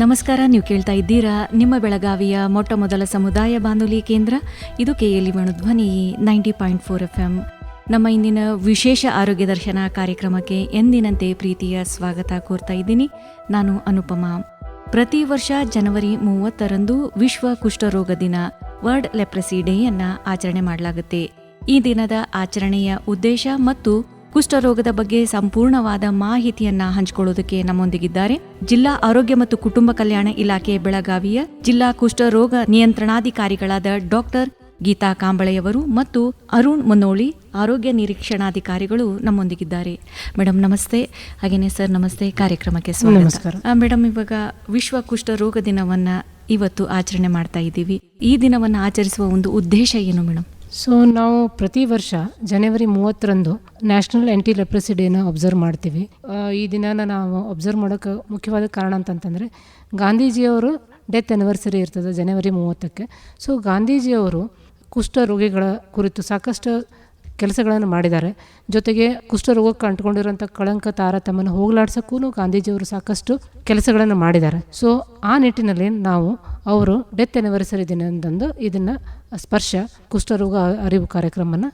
ನಮಸ್ಕಾರ, ನೀವು ಕೇಳ್ತಾ ಇದ್ದೀರಾ ನಿಮ್ಮ ಬೆಳಗಾವಿಯ ಮೊಟ್ಟ ಮೊದಲ ಸಮುದಾಯ ಬಾನುಲಿ ಕೇಂದ್ರ. ಇದು KLE Dhwani, ninety point four F M ನಮ್ಮ ಇಂದಿನ ವಿಶೇಷ ಆರೋಗ್ಯ ದರ್ಶನ ಕಾರ್ಯಕ್ರಮಕ್ಕೆ ಎಂದಿನಂತೆ ಪ್ರೀತಿಯ ಸ್ವಾಗತ ಕೋರ್ತಾ ಇದ್ದೀನಿ. ನಾನು ಅನುಪಮಾ. ಪ್ರತಿ ವರ್ಷ ಜನವರಿ ಮೂವತ್ತರಂದು ವಿಶ್ವ ಕುಷ್ಠರೋಗ ದಿನ, ವರ್ಲ್ಡ್ ಲೆಪ್ರಸಿ ಡೇಯನ್ನು ಆಚರಣೆ ಮಾಡಲಾಗುತ್ತೆ. ಈ ದಿನದ ಆಚರಣೆಯ ಉದ್ದೇಶ ಮತ್ತು ಕುಷ್ಠರೋಗದ ಬಗ್ಗೆ ಸಂಪೂರ್ಣವಾದ ಮಾಹಿತಿಯನ್ನ ಹಂಚಿಕೊಳ್ಳೋದಕ್ಕೆ ನಮ್ಮೊಂದಿಗಿದ್ದಾರೆ. ಜಿಲ್ಲಾ ಆರೋಗ್ಯ ಮತ್ತು ಕುಟುಂಬ ಕಲ್ಯಾಣ ಇಲಾಖೆ ಬೆಳಗಾವಿಯ ಜಿಲ್ಲಾ ಕುಷ್ಠರೋಗ ನಿಯಂತ್ರಣಾಧಿಕಾರಿಗಳಾದ ಡಾಕ್ಟರ್ ಗೀತಾ ಕಾಂಬಳೆಯವರು ಮತ್ತು ಅರುಣ್ ಮನೋಳಿ ಆರೋಗ್ಯ ನಿರೀಕ್ಷಣಾಧಿಕಾರಿಗಳು ನಮ್ಮೊಂದಿಗಿದ್ದಾರೆ. ಮೇಡಮ್ ನಮಸ್ತೆ. ಹಾಗೆಯೇ ಸರ್ ನಮಸ್ತೆ. ಕಾರ್ಯಕ್ರಮಕ್ಕೆ. ಸ್ವಾಗತ. ಮೇಡಮ್ ಇವಾಗ ವಿಶ್ವ ಕುಷ್ಠರೋಗ ದಿನವನ್ನು ಇವತ್ತು ಆಚರಣೆ ಮಾಡ್ತಾ ಇದ್ದೀವಿ. ಈ ದಿನವನ್ನು ಆಚರಿಸುವ ಒಂದು ಉದ್ದೇಶ ಏನು ಮೇಡಮ್ ಸೊ ನಾವು ಪ್ರತಿ ವರ್ಷ ಜನವರಿ ಮೂವತ್ತರಂದು ನ್ಯಾಷನಲ್ ಆ್ಯಂಟಿ ಲೆಪ್ರಸಿ ಡೇನ ಒಬ್ಸರ್ವ್ ಮಾಡ್ತೀವಿ. ಈ ದಿನನ ನಾವು ಒಬ್ಸರ್ವ್ ಮಾಡೋಕ್ಕೆ ಮುಖ್ಯವಾದ ಕಾರಣ ಅಂತಂತಂದರೆ ಗಾಂಧೀಜಿಯವರು ಡೆತ್ ಆ್ಯನಿವರ್ಸರಿ ಇರ್ತದೆ ಜನವರಿ ಮೂವತ್ತಕ್ಕೆ. ಸೊ ಗಾಂಧೀಜಿಯವರು ಕುಷ್ಠ ರೋಗಿಗಳ ಕುರಿತು ಸಾಕಷ್ಟು ಕೆಲಸಗಳನ್ನು ಮಾಡಿದ್ದಾರೆ. ಜೊತೆಗೆ ಕುಷ್ಠರೋಗಕ್ಕೆ ಅಂಟ್ಕೊಂಡಿರುವಂಥ ಕಳಂಕ ತಾರತಮ್ಯನ ಹೋಗಲಾಡ್ಸೋಕ್ಕೂ ಗಾಂಧೀಜಿಯವರು ಸಾಕಷ್ಟು ಕೆಲಸಗಳನ್ನು ಮಾಡಿದ್ದಾರೆ. ಸೊ ಆ ನಿಟ್ಟಿನಲ್ಲಿ ನಾವು ಅವರು ಡೆತ್ ಎನಿವರ್ಸರಿ ದಿನದಂದು ಇದನ್ನು ಸ್ಪರ್ಶ ಕುಷ್ಠರೋಗ ಅರಿವು ಕಾರ್ಯಕ್ರಮವನ್ನು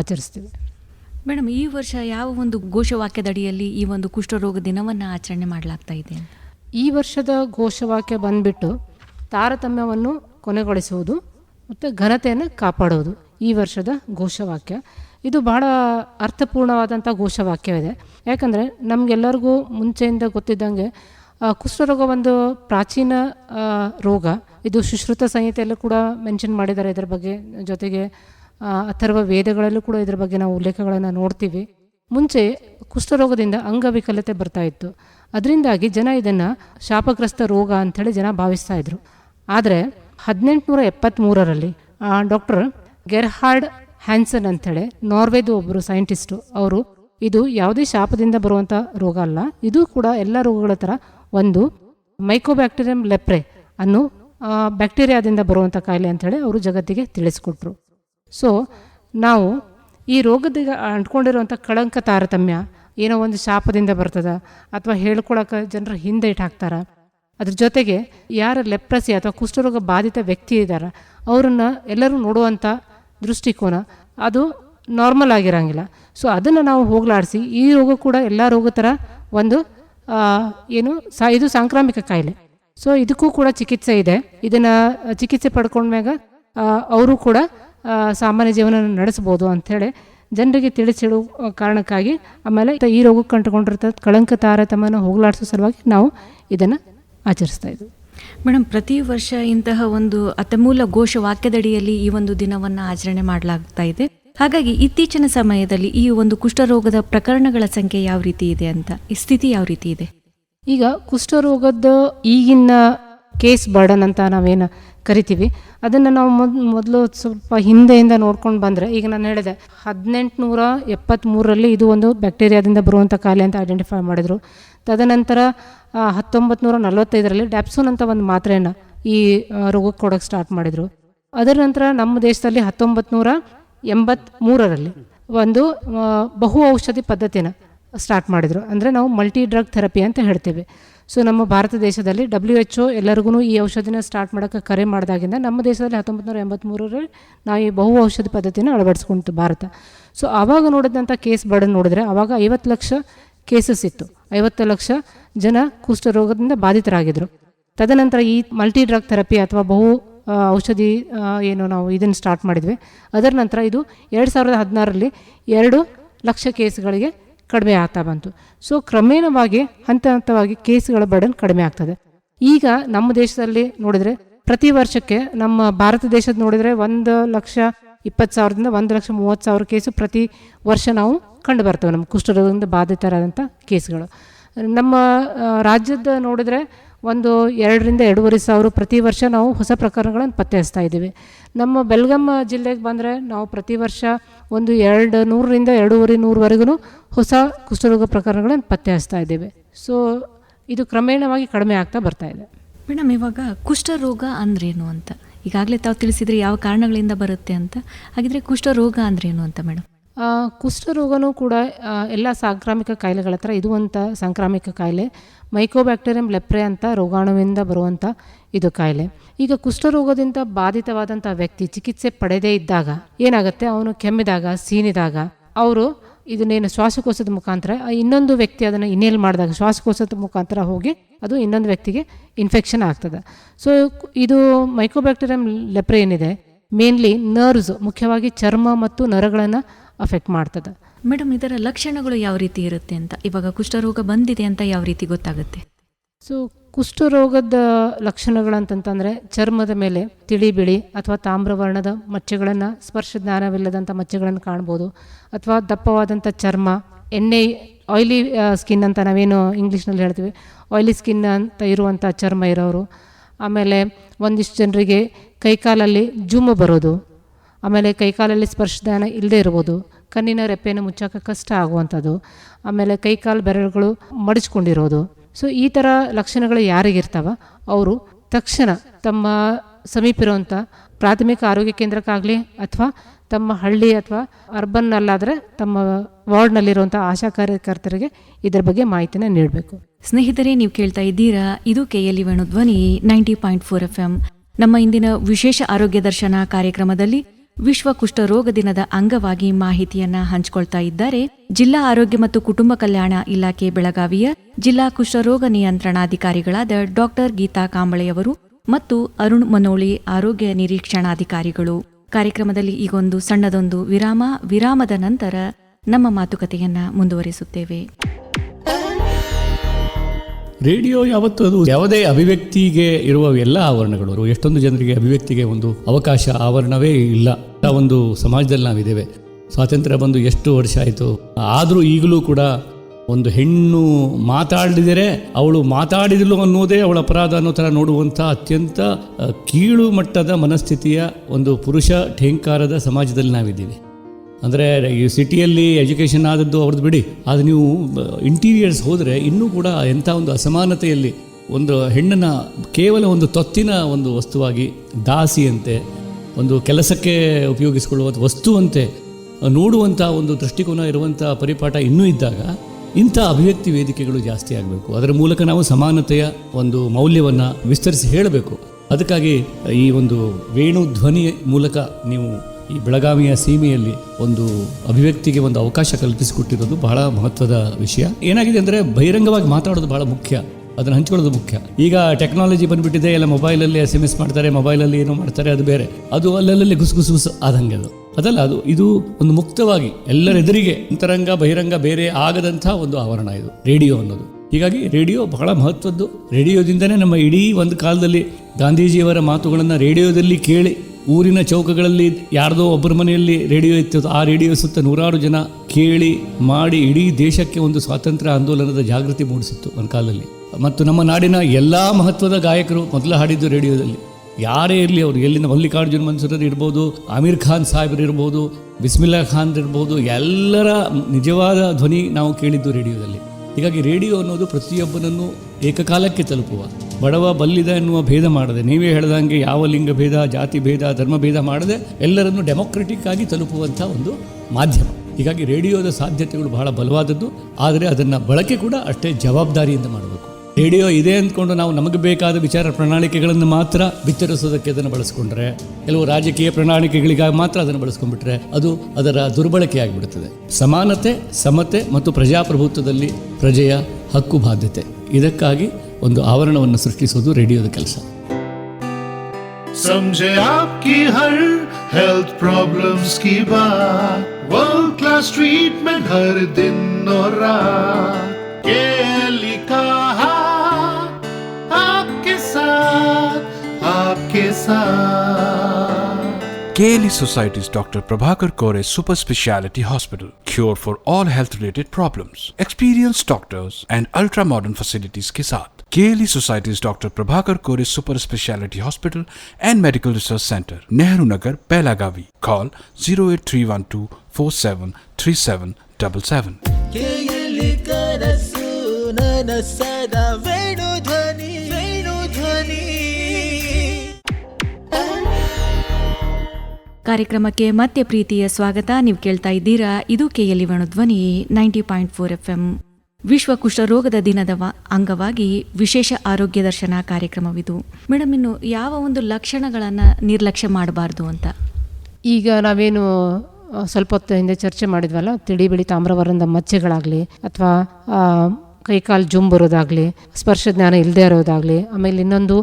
ಆಚರಿಸ್ತೀವಿ. ಮೇಡಮ್ ಈ ವರ್ಷ ಯಾವ ಒಂದು ಘೋಷವಾಕ್ಯದಡಿಯಲ್ಲಿ ಈ ಒಂದು ಕುಷ್ಠರೋಗ ದಿನವನ್ನು ಆಚರಣೆ ಮಾಡಲಾಗ್ತಾ ಇದೆ ಈ ವರ್ಷದ ಘೋಷವಾಕ್ಯ ಬಂದ್ಬಿಟ್ಟು ತಾರತಮ್ಯವನ್ನು ಕೊನೆಗೊಳಿಸುವುದು ಮತ್ತು ಘನತೆಯನ್ನು ಕಾಪಾಡುವುದು ಈ ವರ್ಷದ ಘೋಷವಾಕ್ಯ. ಇದು ಬಹಳ ಅರ್ಥಪೂರ್ಣವಾದಂಥ ಘೋಷವಾಕ್ಯವಿದೆ. ಯಾಕಂದರೆ ನಮಗೆಲ್ಲರಿಗೂ ಮುಂಚೆಯಿಂದ ಗೊತ್ತಿದ್ದಂಗೆ ಕುಷ್ಠರೋಗ ಒಂದು ಪ್ರಾಚೀನ ರೋಗ. ಇದು ಸುಶ್ರುತ ಸಂಹಿತೆಯಲ್ಲೂ ಕೂಡ ಮೆನ್ಷನ್ ಮಾಡಿದ್ದಾರೆ ಇದರ ಬಗ್ಗೆ. ಜೊತೆಗೆ ಅಥರ್ವ ವೇದಗಳಲ್ಲೂ ಕೂಡ ಇದರ ಬಗ್ಗೆ ನಾವು ಉಲ್ಲೇಖಗಳನ್ನು ನೋಡ್ತೀವಿ. ಮುಂಚೆ ಕುಷ್ಠರೋಗದಿಂದ ಅಂಗವಿಕಲತೆ ಬರ್ತಾ ಇತ್ತು. ಅದರಿಂದಾಗಿ ಜನ ಇದನ್ನು ಶಾಪಗ್ರಸ್ತ ರೋಗ ಅಂಥೇಳಿ ಜನ ಭಾವಿಸ್ತಾ ಇದ್ರು. ಆದರೆ, ಹದಿನೆಂಟುನೂರ ಎಪ್ಪತ್ತ್ಮೂರರಲ್ಲಿ ಡಾಕ್ಟರ್ ಗೆರ್ಹಾರ್ಡ್ ಹ್ಯಾನ್ಸನ್ ಅಂತೇಳೆ ನಾರ್ವೆದು ಒಬ್ಬರು ಸೈಂಟಿಸ್ಟು, ಅವರು ಇದು ಯಾವುದೇ ಶಾಪದಿಂದ ಬರುವಂಥ ರೋಗ ಅಲ್ಲ. ಇದು ಕೂಡ ಎಲ್ಲ ರೋಗಗಳ ಥರ ಒಂದು ಮೈಕೋಬ್ಯಾಕ್ಟೀರಿಯಂ ಲೆಪ್ರೆ ಅನ್ನು ಬ್ಯಾಕ್ಟೀರಿಯಾದಿಂದ ಬರುವಂಥ ಕಾಯಿಲೆ ಅಂಥೇಳಿ ಅವರು ಜಗತ್ತಿಗೆ ತಿಳಿಸ್ಕೊಟ್ರು. ಸೊ ನಾವು ಈ ರೋಗದ ಅಂಟ್ಕೊಂಡಿರುವಂಥ ಕಳಂಕ ತಾರತಮ್ಯ ಏನೋ ಒಂದು ಶಾಪದಿಂದ ಬರ್ತದ ಅಥವಾ ಹೇಳ್ಕೊಳಕ್ಕೆ ಜನರು ಹಿಂದೆ ಇಟ್ಟು ಹಾಕ್ತಾರ ಅದ್ರ ಜೊತೆಗೆ ಯಾರ ಲೆಪ್ರಸಿ ಅಥವಾ ಕುಷ್ಠರೋಗ ಬಾಧಿತ ವ್ಯಕ್ತಿ ಇದ್ದಾರೆ, ಅವರನ್ನು ಎಲ್ಲರೂ ನೋಡುವಂಥ ದೃಷ್ಟಿಕೋನ, ಅದು ನಾರ್ಮಲ್ ಆಗಿರೋಂಗಿಲ್ಲ. ಸೊ ಅದನ್ನು ನಾವು ಹೋಗಲಾಡಿಸಿ, ಈ ರೋಗ ಕೂಡ ಎಲ್ಲ ರೋಗ ಥರ ಒಂದು ಏನು, ಸಾ, ಇದು ಸಾಂಕ್ರಾಮಿಕ ಕಾಯಿಲೆ. ಸೊ ಇದಕ್ಕೂ ಕೂಡ ಚಿಕಿತ್ಸೆ ಇದೆ. ಇದನ್ನು ಚಿಕಿತ್ಸೆ ಪಡ್ಕೊಂಡ್ಮ್ಯಾಗ ಅವರು ಕೂಡ ಸಾಮಾನ್ಯ ಜೀವನ ನಡೆಸ್ಬೋದು ಅಂಥೇಳಿ ಜನರಿಗೆ ತಿಳಿಸಿಡುವ ಕಾರಣಕ್ಕಾಗಿ ಆಮೇಲೆ ಈ ರೋಗಕ್ಕೆ ಕಂಡುಕೊಂಡಿರ್ತದ ಕಳಂಕ ತಾರತಮ್ಯನ ಹೋಗಲಾಡಿಸೋ ಸಲುವಾಗಿ ನಾವು ಇದನ್ನು ಆಚರಿಸ್ತಾ ಇದ್ವಿ. ಮೇಡಮ್, ಪ್ರತಿ ವರ್ಷ ಇಂತಹ ಒಂದು ಅತಮೂಲ ಘೋಷ ವಾಕ್ಯದಡಿಯಲ್ಲಿ ಈ ಒಂದು ದಿನವನ್ನು ಆಚರಣೆ ಮಾಡಲಾಗ್ತಾ ಇದೆ. ಹಾಗಾಗಿ ಇತ್ತೀಚಿನ ಸಮಯದಲ್ಲಿ ಈ ಒಂದು ಕುಷ್ಠರೋಗದ ಪ್ರಕರಣಗಳ ಸಂಖ್ಯೆ ಯಾವ ರೀತಿ ಇದೆ ಅಂತ ಸ್ಥಿತಿ ಯಾವ ರೀತಿ ಇದೆ? ಈಗ ಕುಷ್ಠರೋಗದ ಈಗಿನ ಕೇಸ್ ಬರ್ಡನ್ ಅಂತ ನಾವೇನು ಕರಿತೀವಿ, ಅದನ್ನು ನಾವು ಮೊದ್, ಮೊದಲು ಸ್ವಲ್ಪ ಹಿಂದೆಯಿಂದ ನೋಡ್ಕೊಂಡು ಬಂದರೆ, ಈಗ ನಾನು ಹೇಳಿದೆ, ಹದಿನೆಂಟುನೂರ ಎಪ್ಪತ್ತ್ಮೂರರಲ್ಲಿ ಇದು ಒಂದು ಬ್ಯಾಕ್ಟೀರಿಯಾದಿಂದ ಬರುವಂಥ ಕಾಯಿಲೆ ಅಂತ ಐಡೆಂಟಿಫೈ ಮಾಡಿದರು. ತದನಂತರ ಹತ್ತೊಂಬತ್ತು ನೂರ ನಲವತ್ತೈದರಲ್ಲಿ ಡ್ಯಾಪ್ಸೂನ್ ಅಂತ ಒಂದು ಮಾತ್ರೆಯನ್ನು ಈ ರೋಗಕ್ಕೆ ಕೊಡೋಕ್ಕೆ ಸ್ಟಾರ್ಟ್ ಮಾಡಿದರು. ಅದರ ನಂತರ ನಮ್ಮ ದೇಶದಲ್ಲಿ ಹತ್ತೊಂಬತ್ತು ನೂರ ಎಂಬತ್ತ್ಮೂರರಲ್ಲಿ ಒಂದು ಬಹು ಔಷಧಿ ಪದ್ಧತಿನ ಸ್ಟಾರ್ಟ್ ಮಾಡಿದರು. ಅಂದರೆ ನಾವು ಮಲ್ಟಿ ಡ್ರಗ್ ಥೆರಪಿ ಅಂತ ಹೇಳ್ತೇವೆ. ಸೊ, ನಮ್ಮ ಭಾರತ ದೇಶದಲ್ಲಿ ಡಬ್ಲ್ಯೂ ಎಚ್ ಒ ಎಲ್ಲರಿಗೂ ಈ ಔಷಧಿನ ಸ್ಟಾರ್ಟ್ ಮಾಡೋಕ್ಕೆ ಕರೆ ಮಾಡಿದಾಗಿಂದ ನಮ್ಮ ದೇಶದಲ್ಲಿ ಹತ್ತೊಂಬತ್ತು ನೂರ ಎಂಬತ್ತ್ಮೂರರಲ್ಲಿ ನಾವು ಈ ಬಹು ಔಷಧಿ ಪದ್ಧತಿನ ಅಳವಡಿಸ್ಕೊಂತು ಭಾರತ. ಸೊ, ಆವಾಗ ನೋಡಿದಂಥ ಕೇಸ್ ಬರ್ಡನ್ ನೋಡಿದ್ರೆ, ಆವಾಗ ಐವತ್ತು ಲಕ್ಷ ಕೇಸಸ್ ಇತ್ತು. ಐವತ್ತು ಲಕ್ಷ ಜನ ಕುಷ್ಠರೋಗದಿಂದ ಬಾಧಿತರಾಗಿದ್ದರು ತದನಂತರ ಈ ಮಲ್ಟಿ ಡ್ರಗ್ ಥೆರಪಿ ಅಥವಾ ಬಹು ಔಷಧಿ ಏನು ನಾವು ಇದನ್ನು ಸ್ಟಾರ್ಟ್ ಮಾಡಿದ್ವಿ. ಅದರ ನಂತರ ಇದು ಎರಡು ಸಾವಿರದ ಹದಿನಾರರಲ್ಲಿ ಎರಡು ಲಕ್ಷ ಕೇಸ್ಗಳಿಗೆ ಕಡಿಮೆ ಆಗ್ತಾ ಬಂತು. ಸೊ ಕ್ರಮೇಣವಾಗಿ ಹಂತ ಹಂತವಾಗಿ ಕೇಸ್ಗಳ ಬರ್ಡನ್ ಕಡಿಮೆ ಆಗ್ತದೆ. ಈಗ ನಮ್ಮ ದೇಶದಲ್ಲಿ ನೋಡಿದರೆ ಪ್ರತಿ ವರ್ಷಕ್ಕೆ ನಮ್ಮ ಭಾರತ ದೇಶದ ನೋಡಿದರೆ ಒಂದು ಲಕ್ಷ ಇಪ್ಪತ್ತು ಸಾವಿರದಿಂದ ಒಂದು ಲಕ್ಷ ಮೂವತ್ತು ಸಾವಿರ ಕೇಸು ಪ್ರತಿ ವರ್ಷ ನಾವು ಕಂಡು ಬರ್ತವೆ ನಮ್ಮ ಕುಷ್ಠರೋಗದಿಂದ ಬಾಧಿತರಾದಂಥ ಕೇಸ್ಗಳು. ನಮ್ಮ ರಾಜ್ಯದ ನೋಡಿದ್ರೆ ಒಂದು ಎರಡರಿಂದ ಎರಡೂವರೆ ಸಾವಿರ ಪ್ರತಿ ವರ್ಷ ನಾವು ಹೊಸ ಪ್ರಕರಣಗಳನ್ನು ಪತ್ತೆ ಹಚ್ತಾ ಇದ್ದೀವಿ. ನಮ್ಮ ಬೆಲ್ಗಮ್ಮ ಜಿಲ್ಲೆಗೆ ಬಂದರೆ ನಾವು ಪ್ರತಿ ವರ್ಷ ಒಂದು ಎರಡು ನೂರರಿಂದ ಎರಡೂವರೆ ನೂರವರೆಗೂ ಹೊಸ ಕುಷ್ಠರೋಗ ಪ್ರಕರಣಗಳನ್ನು ಪತ್ತೆ ಹಚ್ತಾ ಇದ್ದೀವಿ. ಸೊ ಇದು ಕ್ರಮೇಣವಾಗಿ ಕಡಿಮೆ ಆಗ್ತಾ ಬರ್ತಾ ಇದೆ. ಮೇಡಮ್, ಇವಾಗ ಕುಷ್ಠರೋಗ ಅಂದ್ರೇನು ಅಂತ? ಈಗಾಗಲೇ ತಾವು ತಿಳಿಸಿದರೆ ಯಾವ ಕಾರಣಗಳಿಂದ ಬರುತ್ತೆ ಅಂತ. ಹಾಗಿದ್ರೆ ಕುಷ್ಠರೋಗ ಅಂದ್ರೇನು ಅಂತ ಮೇಡಮ್? ಕುಷ್ಠರೋಗನೂ ಕೂಡ ಎಲ್ಲ ಸಾಂಕ್ರಾಮಿಕ ಕಾಯಿಲೆಗಳ ಹತ್ರ ಇದು ಅಂತ ಸಾಂಕ್ರಾಮಿಕ ಕಾಯಿಲೆ ಮೈಕೋಬ್ಯಾಕ್ಟೀರಿಯಂ ಲೆಪ್ರೆ ಅಂತ ರೋಗಾಣುವಿಂದ ಬರುವಂಥ ಇದು ಕಾಯಿಲೆ. ಈಗ ಕುಷ್ಠರೋಗದಿಂದ ಬಾಧಿತವಾದಂಥ ವ್ಯಕ್ತಿ ಚಿಕಿತ್ಸೆ ಪಡೆದೇ ಇದ್ದಾಗ ಏನಾಗುತ್ತೆ? ಅವನು ಕೆಮ್ಮಿದಾಗ, ಸೀನಿದಾಗ, ಅವರು ಇದನ್ನೇನು ಶ್ವಾಸಕೋಶದ ಮುಖಾಂತರ ಇನ್ನೊಂದು ವ್ಯಕ್ತಿ ಅದನ್ನು ಇನ್ಹೇಲ್ ಮಾಡಿದಾಗ ಶ್ವಾಸಕೋಶದ ಮುಖಾಂತರ ಹೋಗಿ ಅದು ಇನ್ನೊಂದು ವ್ಯಕ್ತಿಗೆ ಇನ್ಫೆಕ್ಷನ್ ಆಗ್ತದೆ. ಸೊ ಇದು ಮೈಕೋಬ್ಯಾಕ್ಟೀರಿಯಂ ಲೆಪ್ರೆ ಏನಿದೆ? ಮೇನ್ಲಿ ನರ್ವ್ಸ್ ಮುಖ್ಯವಾಗಿ ಚರ್ಮ ಮತ್ತು ನರಗಳನ್ನು ಅಫೆಕ್ಟ್ ಮಾಡ್ತದೆ. ಮೇಡಮ್ ಇದರ ಲಕ್ಷಣಗಳು ಯಾವ ರೀತಿ ಇರುತ್ತೆ ಅಂತ? ಇವಾಗ ಕುಷ್ಠರೋಗ ಬಂದಿದೆ ಅಂತ ಯಾವ ರೀತಿ ಗೊತ್ತಾಗುತ್ತೆ? ಸೊ ಕುಷ್ಠರೋಗದ ಲಕ್ಷಣಗಳಂತಂತಂದರೆ ಚರ್ಮದ ಮೇಲೆ ತಿಳಿ ಬಿಳಿ ಅಥವಾ ತಾಮ್ರವರ್ಣದ ಮಚ್ಚೆಗಳನ್ನು ಸ್ಪರ್ಶ ಜ್ಞಾನವಿಲ್ಲದಂಥ ಮಚ್ಚೆಗಳನ್ನು ಕಾಣ್ಬೋದು. ಅಥವಾ ದಪ್ಪವಾದಂಥ ಚರ್ಮ ಎಣ್ಣೆ ಆಯ್ಲಿ ಸ್ಕಿನ್ ಅಂತ ನಾವೇನು ಇಂಗ್ಲೀಷ್ನಲ್ಲಿ ಹೇಳ್ತೀವಿ. ಆಯ್ಲಿ ಸ್ಕಿನ್ ಅಂತ ಇರುವಂಥ ಚರ್ಮ ಇರೋರು. ಆಮೇಲೆ ಒಂದಿಷ್ಟು ಜನರಿಗೆ ಕೈಕಾಲಲ್ಲಿ ಜುಮ್ಮು ಬರೋದು. ಆಮೇಲೆ ಕೈಕಾಲಲ್ಲಿ ಸ್ಪರ್ಶದಾನ ಇಲ್ಲದೆ ಇರ್ಬೋದು, ಕಣ್ಣಿನ ರೆಪ್ಪೆಯನ್ನು ಮುಚ್ಚೋಕೆ ಕಷ್ಟ ಆಗುವಂಥದ್ದು, ಆಮೇಲೆ ಕೈಕಾಲು ಬೆರಳುಗಳು ಮಡಚ್ಕೊಂಡಿರೋದು. ಸೊ ಈ ಥರ ಲಕ್ಷಣಗಳು ಯಾರಿಗಿರ್ತಾವ ಅವರು ತಕ್ಷಣ ತಮ್ಮ ಸಮೀಪ ಇರುವಂಥ ಪ್ರಾಥಮಿಕ ಆರೋಗ್ಯ ಕೇಂದ್ರಕ್ಕಾಗಲಿ ಅಥವಾ ತಮ್ಮ ಹಳ್ಳಿ ಅಥವಾ ಅರ್ಬನ್ನಲ್ಲಾದರೆ ತಮ್ಮ ವಾರ್ಡ್ನಲ್ಲಿರುವಂಥ ಆಶಾ ಕಾರ್ಯಕರ್ತರಿಗೆ ಇದರ ಬಗ್ಗೆ ಮಾಹಿತಿನ ನೀಡಬೇಕು. ಸ್ನೇಹಿತರೆ, ನೀವು ಕೇಳ್ತಾ ಇದ್ದೀರಾ, ಇದು KLE Venu Dhwani ninety point four F M. ನಮ್ಮ ಇಂದಿನ ವಿಶೇಷ ಆರೋಗ್ಯ ದರ್ಶನ ಕಾರ್ಯಕ್ರಮದಲ್ಲಿ ವಿಶ್ವ ಕುಷ್ಠರೋಗ ದಿನದ ಅಂಗವಾಗಿ ಮಾಹಿತಿಯನ್ನ ಹಂಚಿಕೊಳ್ತಾ ಇದ್ದಾರೆ ಜಿಲ್ಲಾ ಆರೋಗ್ಯ ಮತ್ತು ಕುಟುಂಬ ಕಲ್ಯಾಣ ಇಲಾಖೆ ಬೆಳಗಾವಿಯ ಜಿಲ್ಲಾ ಕುಷ್ಠರೋಗ ನಿಯಂತ್ರಣಾಧಿಕಾರಿಗಳಾದ ಡಾಕ್ಟರ್ ಗೀತಾ ಕಾಂಬಳೆಯವರು ಮತ್ತು ಅರುಣ್ ಮನೋಳಿ ಆರೋಗ್ಯ ನಿರೀಕ್ಷಣಾಧಿಕಾರಿಗಳು. ಕಾರ್ಯಕ್ರಮದಲ್ಲಿ ಈಗೊಂದು ಸಣ್ಣದೊಂದು ವಿರಾಮ, ವಿರಾಮದ ನಂತರ ನಮ್ಮ ಮಾತುಕತೆಯನ್ನ ಮುಂದುವರಿಸುತ್ತೇವೆ. ರೇಡಿಯೋ ಯಾವತ್ತೂ ಅದು ಯಾವುದೇ ಅಭಿವ್ಯಕ್ತಿಗೆ ಇರುವ ಎಲ್ಲ ಆವರಣಗಳು. ಎಷ್ಟೊಂದು ಜನರಿಗೆ ಅಭಿವ್ಯಕ್ತಿಗೆ ಒಂದು ಅವಕಾಶ, ಆವರಣವೇ ಇಲ್ಲ. ಆ ಒಂದು ಸಮಾಜದಲ್ಲಿ ನಾವಿದ್ದೇವೆ. ಸ್ವಾತಂತ್ರ್ಯ ಬಂದು ಎಷ್ಟು ವರ್ಷ ಆಯಿತು? ಆದರೂ ಈಗಲೂ ಕೂಡ ಒಂದು ಹೆಣ್ಣು ಮಾತಾಡಿದರೆ ಅವಳು ಮಾತಾಡಿದಳು ಅನ್ನೋದೇ ಅವಳ ಅಪರಾಧ ಅನ್ನೋ ಥರ ನೋಡುವಂಥ ಅತ್ಯಂತ ಕೀಳು ಮಟ್ಟದ ಮನಸ್ಥಿತಿಯ ಒಂದು ಪುರುಷ, ಠೇಂಕಾರದ ಸಮಾಜದಲ್ಲಿ ನಾವಿದ್ದೀವಿ. ಅಂದರೆ ಈ ಸಿಟಿಯಲ್ಲಿ ಎಜುಕೇಷನ್ ಆದದ್ದು ಅವ್ರದ್ದು ಬಿಡಿ. ಅದು ನೀವು ಇಂಟೀರಿಯರ್ಸ್ ಹೋದರೆ ಇನ್ನೂ ಕೂಡ ಎಂಥ ಒಂದು ಅಸಮಾನತೆಯಲ್ಲಿ ಒಂದು ಹೆಣ್ಣನ್ನು ಕೇವಲ ಒಂದು ತೊತ್ತಿನ ಒಂದು ವಸ್ತುವಾಗಿ ದಾಸಿಯಂತೆ, ಒಂದು ಕೆಲಸಕ್ಕೆ ಉಪಯೋಗಿಸಿಕೊಳ್ಳುವ ವಸ್ತುವಂತೆ ನೋಡುವಂಥ ಒಂದು ದೃಷ್ಟಿಕೋನ ಇರುವಂಥ ಪರಿಪಾಠ ಇನ್ನೂ ಇದ್ದಾಗ ಇಂಥ ಅಭಿವ್ಯಕ್ತಿ ವೇದಿಕೆಗಳು ಜಾಸ್ತಿ ಆಗಬೇಕು. ಅದರ ಮೂಲಕ ನಾವು ಸಮಾನತೆಯ ಒಂದು ಮೌಲ್ಯವನ್ನು ವಿಸ್ತರಿಸಿ ಹೇಳಬೇಕು. ಅದಕ್ಕಾಗಿ ಈ ಒಂದು ವೇಣು ಧ್ವನಿ ಮೂಲಕ ನೀವು ಈ ಬೆಳಗಾವಿಯ ಸೀಮೆಯಲ್ಲಿ ಒಂದು ಅಭಿವ್ಯಕ್ತಿಗೆ ಒಂದು ಅವಕಾಶ ಕಲ್ಪಿಸಿಕೊಟ್ಟಿರೋದು ಬಹಳ ಮಹತ್ವದ ವಿಷಯ. ಏನಾಗಿದೆ ಅಂದರೆ ಬಹಿರಂಗವಾಗಿ ಮಾತಾಡೋದು ಬಹಳ ಮುಖ್ಯ. ಅದನ್ನು ಹಂಚ್ಕೊಳ್ಳೋದು ಮುಖ್ಯ. ಈಗ ಟೆಕ್ನಾಲಜಿ ಬಂದುಬಿಟ್ಟಿದೆ, ಎಲ್ಲ ಮೊಬೈಲಲ್ಲಿ ಎಸ್ ಎಂ ಎಸ್ ಮಾಡ್ತಾರೆ, ಮೊಬೈಲಲ್ಲಿ ಏನೋ ಮಾಡ್ತಾರೆ, ಅದು ಬೇರೆ. ಅದು ಅಲ್ಲಲ್ಲಿ ಗುಸುಗುಸು ಗುಸು ಆದಂಗೆ ಅದು. ಅದಲ್ಲ, ಅದು, ಇದು ಒಂದು ಮುಕ್ತವಾಗಿ ಎಲ್ಲರೆದುರಿಗೆ ಅಂತರಂಗ, ಬಹಿರಂಗ ಬೇರೆ ಆಗದಂಥ ಒಂದು ಆವರಣ ಇದು, ರೇಡಿಯೋ ಅನ್ನೋದು. ಹೀಗಾಗಿ ರೇಡಿಯೋ ಬಹಳ ಮಹತ್ವದ್ದು. ರೇಡಿಯೋದಿಂದನೇ ನಮ್ಮ ಇಡೀ ಒಂದು ಕಾಲದಲ್ಲಿ ಗಾಂಧೀಜಿಯವರ ಮಾತುಗಳನ್ನು ರೇಡಿಯೋದಲ್ಲಿ ಕೇಳಿ ಊರಿನ ಚೌಕಗಳಲ್ಲಿ ಯಾರ್ದೋ ಒಬ್ಬರ ಮನೆಯಲ್ಲಿ ರೇಡಿಯೋ ಇತ್ತು. ಆ ರೇಡಿಯೋ ಸುತ್ತ ನೂರಾರು ಜನ ಕೇಳಿ ಮಾಡಿ ಇಡೀ ದೇಶಕ್ಕೆ ಒಂದು ಸ್ವಾತಂತ್ರ್ಯ ಆಂದೋಲನದ ಜಾಗೃತಿ ಮೂಡಿಸಿತ್ತು ಒಂದು ಕಾಲದಲ್ಲಿ. ಮತ್ತು ನಮ್ಮ ನಾಡಿನ ಎಲ್ಲ ಮಹತ್ವದ ಗಾಯಕರು ಮೊದಲು ಹಾಡಿದ್ದು ರೇಡಿಯೋದಲ್ಲಿ. ಯಾರೇ ಇರಲಿ ಅವರು ಎಲ್ಲಿನ ಮಲ್ಲಿಕಾರ್ಜುನ್ ಮನ್ಸೂರರು ಇರ್ಬೋದು, ಆಮೀರ್ ಖಾನ್ ಸಾಹೇಬ್ರು ಇರ್ಬೋದು, ಬಿಸ್ಮಿಲ್ಲಾ ಖಾನ್ ಇರ್ಬೋದು, ಎಲ್ಲರ ನಿಜವಾದ ಧ್ವನಿ ನಾವು ಕೇಳಿದ್ದು ರೇಡಿಯೋದಲ್ಲಿ. ಹೀಗಾಗಿ ರೇಡಿಯೋ ಅನ್ನೋದು ಪ್ರತಿಯೊಬ್ಬನನ್ನು ಏಕಕಾಲಕ್ಕೆ ತಲುಪುವ ಬಡವ ಬಲ್ಲಿದ ಎನ್ನುವ ಭೇದ ಮಾಡದೆ, ನೀವೇ ಹೇಳ್ದಂಗೆ ಯಾವ ಲಿಂಗ ಭೇದ, ಜಾತಿ ಭೇದ, ಧರ್ಮ ಭೇದ ಮಾಡದೆ ಎಲ್ಲರನ್ನು ಡೆಮೊಕ್ರೆಟಿಕ್ ಆಗಿ ತಲುಪುವಂಥ ಒಂದು ಮಾಧ್ಯಮ. ಹೀಗಾಗಿ ರೇಡಿಯೋದ ಸಾಧ್ಯತೆಗಳು ಬಹಳ ಬಲವಾದದ್ದು, ಆದರೆ ಅದನ್ನು ಬಳಕೆ ಕೂಡ ಅಷ್ಟೇ ಜವಾಬ್ದಾರಿಯಿಂದ ಮಾಡಬೇಕು. ರೇಡಿಯೋ ಇದೆ ಅಂದ್ಕೊಂಡು ನಾವು ನಮಗೆ ಬೇಕಾದ ವಿಚಾರ ಪ್ರಣಾಳಿಕೆಗಳನ್ನು ಮಾತ್ರ ಬಿತ್ತರಿಸೋದಕ್ಕೆ ಅದನ್ನು ಬಳಸ್ಕೊಂಡ್ರೆ, ಕೆಲವು ರಾಜಕೀಯ ಪ್ರಣಾಳಿಕೆಗಳಿಗಾಗಿ ಮಾತ್ರ ಅದನ್ನು ಬಳಸ್ಕೊಂಡ್ಬಿಟ್ರೆ ಅದು ಅದರ ದುರ್ಬಳಕೆ ಆಗಿಬಿಡುತ್ತದೆ ಸಮಾನತೆ, ಸಮತೆ ಮತ್ತು ಪ್ರಜಾಪ್ರಭುತ್ವದಲ್ಲಿ ಪ್ರಜೆಯ ಹಕ್ಕು, ಬಾಧ್ಯತೆ. ಇದಕ್ಕಾಗಿ ಒಂದು ಆವರಣವನ್ನು ಸೃಷ್ಟಿಸೋದು ರೇಡಿಯೋದ ಕೆಲಸ समझे आपकी हर हेल्थ प्रॉब्लम्स की बात वर्ल्ड क्लास ट्रीटमेंट हर दिन और रात के लिखा आपके साथ आपके साथ KLE Society's Dr. Prabhakar Kore Super Speciality Hospital. Cure for all health related problems. Experienced doctors and ultra modern facilities के साथ KLE Society's Dr. Prabhakar Kore Super Speciality Hospital and Medical Research Center, Nehru Nagar, Pelagavi. Call 08312 473777. ಕಾರ್ಯಕ್ರಮಕ್ಕೆ ಮತ್ತೆ ಪ್ರೀತಿಯ ಸ್ವಾಗತ. ನೀವು ಕೇಳ್ತಾ ಇದ್ದೀರಾ, ಇದು KL Dhwani, ninety point four F M ವಿಶ್ವ ಕುಷ್ಠರೋಗದ ದಿನದ ಅಂಗವಾಗಿ ವಿಶೇಷ ಆರೋಗ್ಯ ದರ್ಶನ ಕಾರ್ಯಕ್ರಮವಿದು. ಮೇಡಮ್ ಇನ್ನು ಯಾವ ಒಂದು ಲಕ್ಷಣಗಳನ್ನು ನಿರ್ಲಕ್ಷ್ಯ ಮಾಡಬಾರ್ದು ಅಂತ? ಈಗ ನಾವೇನು ಸ್ವಲ್ಪ ಹೊತ್ತು ಹಿಂದೆ ಚರ್ಚೆ ಮಾಡಿದ್ವಲ್ಲ ತಿಳಿ ಬಿಳಿ ತಾಮ್ರವರ್ಣದ ಮಚ್ಚೆಗಳಾಗಲಿ, ಅಥವಾ ಕೈಕಾಲು ಜುಮ್ ಬರೋದಾಗಲಿ, ಸ್ಪರ್ಶ ಜ್ಞಾನ ಇಲ್ಲದೆ ಇರೋದಾಗಲಿ, ಆಮೇಲೆ ಇನ್ನೊಂದು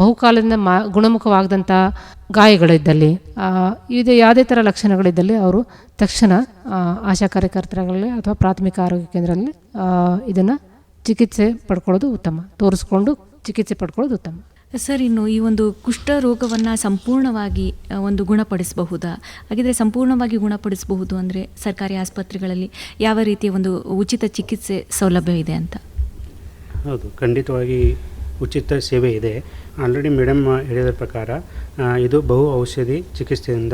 ಬಹುಕಾಲದಿಂದ ಮಾ ಗುಣಮುಖವಾಗದಂಥ ಗಾಯಗಳಿದ್ದಲ್ಲಿ ಇದು ಯಾವುದೇ ಥರ ಲಕ್ಷಣಗಳಿದ್ದಲ್ಲಿ ಅವರು ತಕ್ಷಣ ಆಶಾ ಕಾರ್ಯಕರ್ತರಲ್ಲಿ ಅಥವಾ ಪ್ರಾಥಮಿಕ ಆರೋಗ್ಯ ಕೇಂದ್ರದಲ್ಲಿ ಇದನ್ನು ಚಿಕಿತ್ಸೆ ಪಡ್ಕೊಳ್ಳೋದು ಉತ್ತಮ, ತೋರಿಸ್ಕೊಂಡು ಚಿಕಿತ್ಸೆ ಪಡ್ಕೊಳ್ಳೋದು ಉತ್ತಮ. ಸರ್, ಇನ್ನು ಈ ಒಂದು ಕುಷ್ಠ ರೋಗವನ್ನು ಸಂಪೂರ್ಣವಾಗಿ ಒಂದು ಗುಣಪಡಿಸಬಹುದಾ? ಹಾಗಿದ್ರೆ ಸಂಪೂರ್ಣವಾಗಿ ಗುಣಪಡಿಸಬಹುದು ಅಂದರೆ ಸರ್ಕಾರಿ ಆಸ್ಪತ್ರೆಗಳಲ್ಲಿ ಯಾವ ರೀತಿಯ ಒಂದು ಉಚಿತ ಚಿಕಿತ್ಸೆ ಸೌಲಭ್ಯ ಇದೆ ಅಂತ? ಹೌದು, ಖಂಡಿತವಾಗಿ ಉಚಿತ ಸೇವೆ ಇದೆ. ಆಲ್ರೆಡಿ ಮೇಡಮ್ ಹೇಳಿದ ಪ್ರಕಾರ ಇದು ಬಹು ಔಷಧಿ ಚಿಕಿತ್ಸೆಯಿಂದ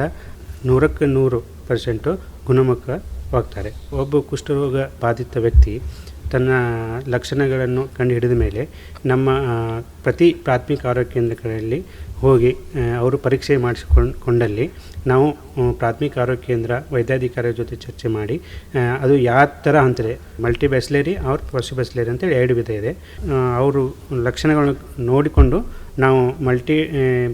ನೂರಕ್ಕೆ ನೂರು ಪರ್ಸೆಂಟು ಗುಣಮುಖವಾಗ್ತಾರೆ. ಒಬ್ಬ ಕುಷ್ಠರೋಗ ಬಾಧಿತ ವ್ಯಕ್ತಿ ತನ್ನ ಲಕ್ಷಣಗಳನ್ನು ಕಂಡುಹಿಡಿದ ಮೇಲೆ ನಮ್ಮ ಪ್ರತಿ ಪ್ರಾಥಮಿಕ ಆರೋಗ್ಯ ಕೇಂದ್ರಗಳಲ್ಲಿ ಹೋಗಿ ಅವರು ಪರೀಕ್ಷೆ ಮಾಡಿಸಿಕೊಂಡಲ್ಲಿ ಕೊಂಡಲ್ಲಿ ನಾವು ಪ್ರಾಥಮಿಕ ಆರೋಗ್ಯ ಕೇಂದ್ರ ವೈದ್ಯಾಧಿಕಾರಿಯ ಜೊತೆ ಚರ್ಚೆ ಮಾಡಿ ಅದು ಯಾವ ಥರ ಅಂತಾರೆ ಮಲ್ಟಿ ಬ್ಯಾಸ್ಲೇರಿ ಅವ್ರ ಪಶು ಬ್ಯಾಸ್ಲೇರಿ ಅಂತೇಳಿ ಎರಡು ವಿಧ ಇದೆ. ಅವರು ಲಕ್ಷಣಗಳನ್ನು ನೋಡಿಕೊಂಡು ನಾವು ಮಲ್ಟಿ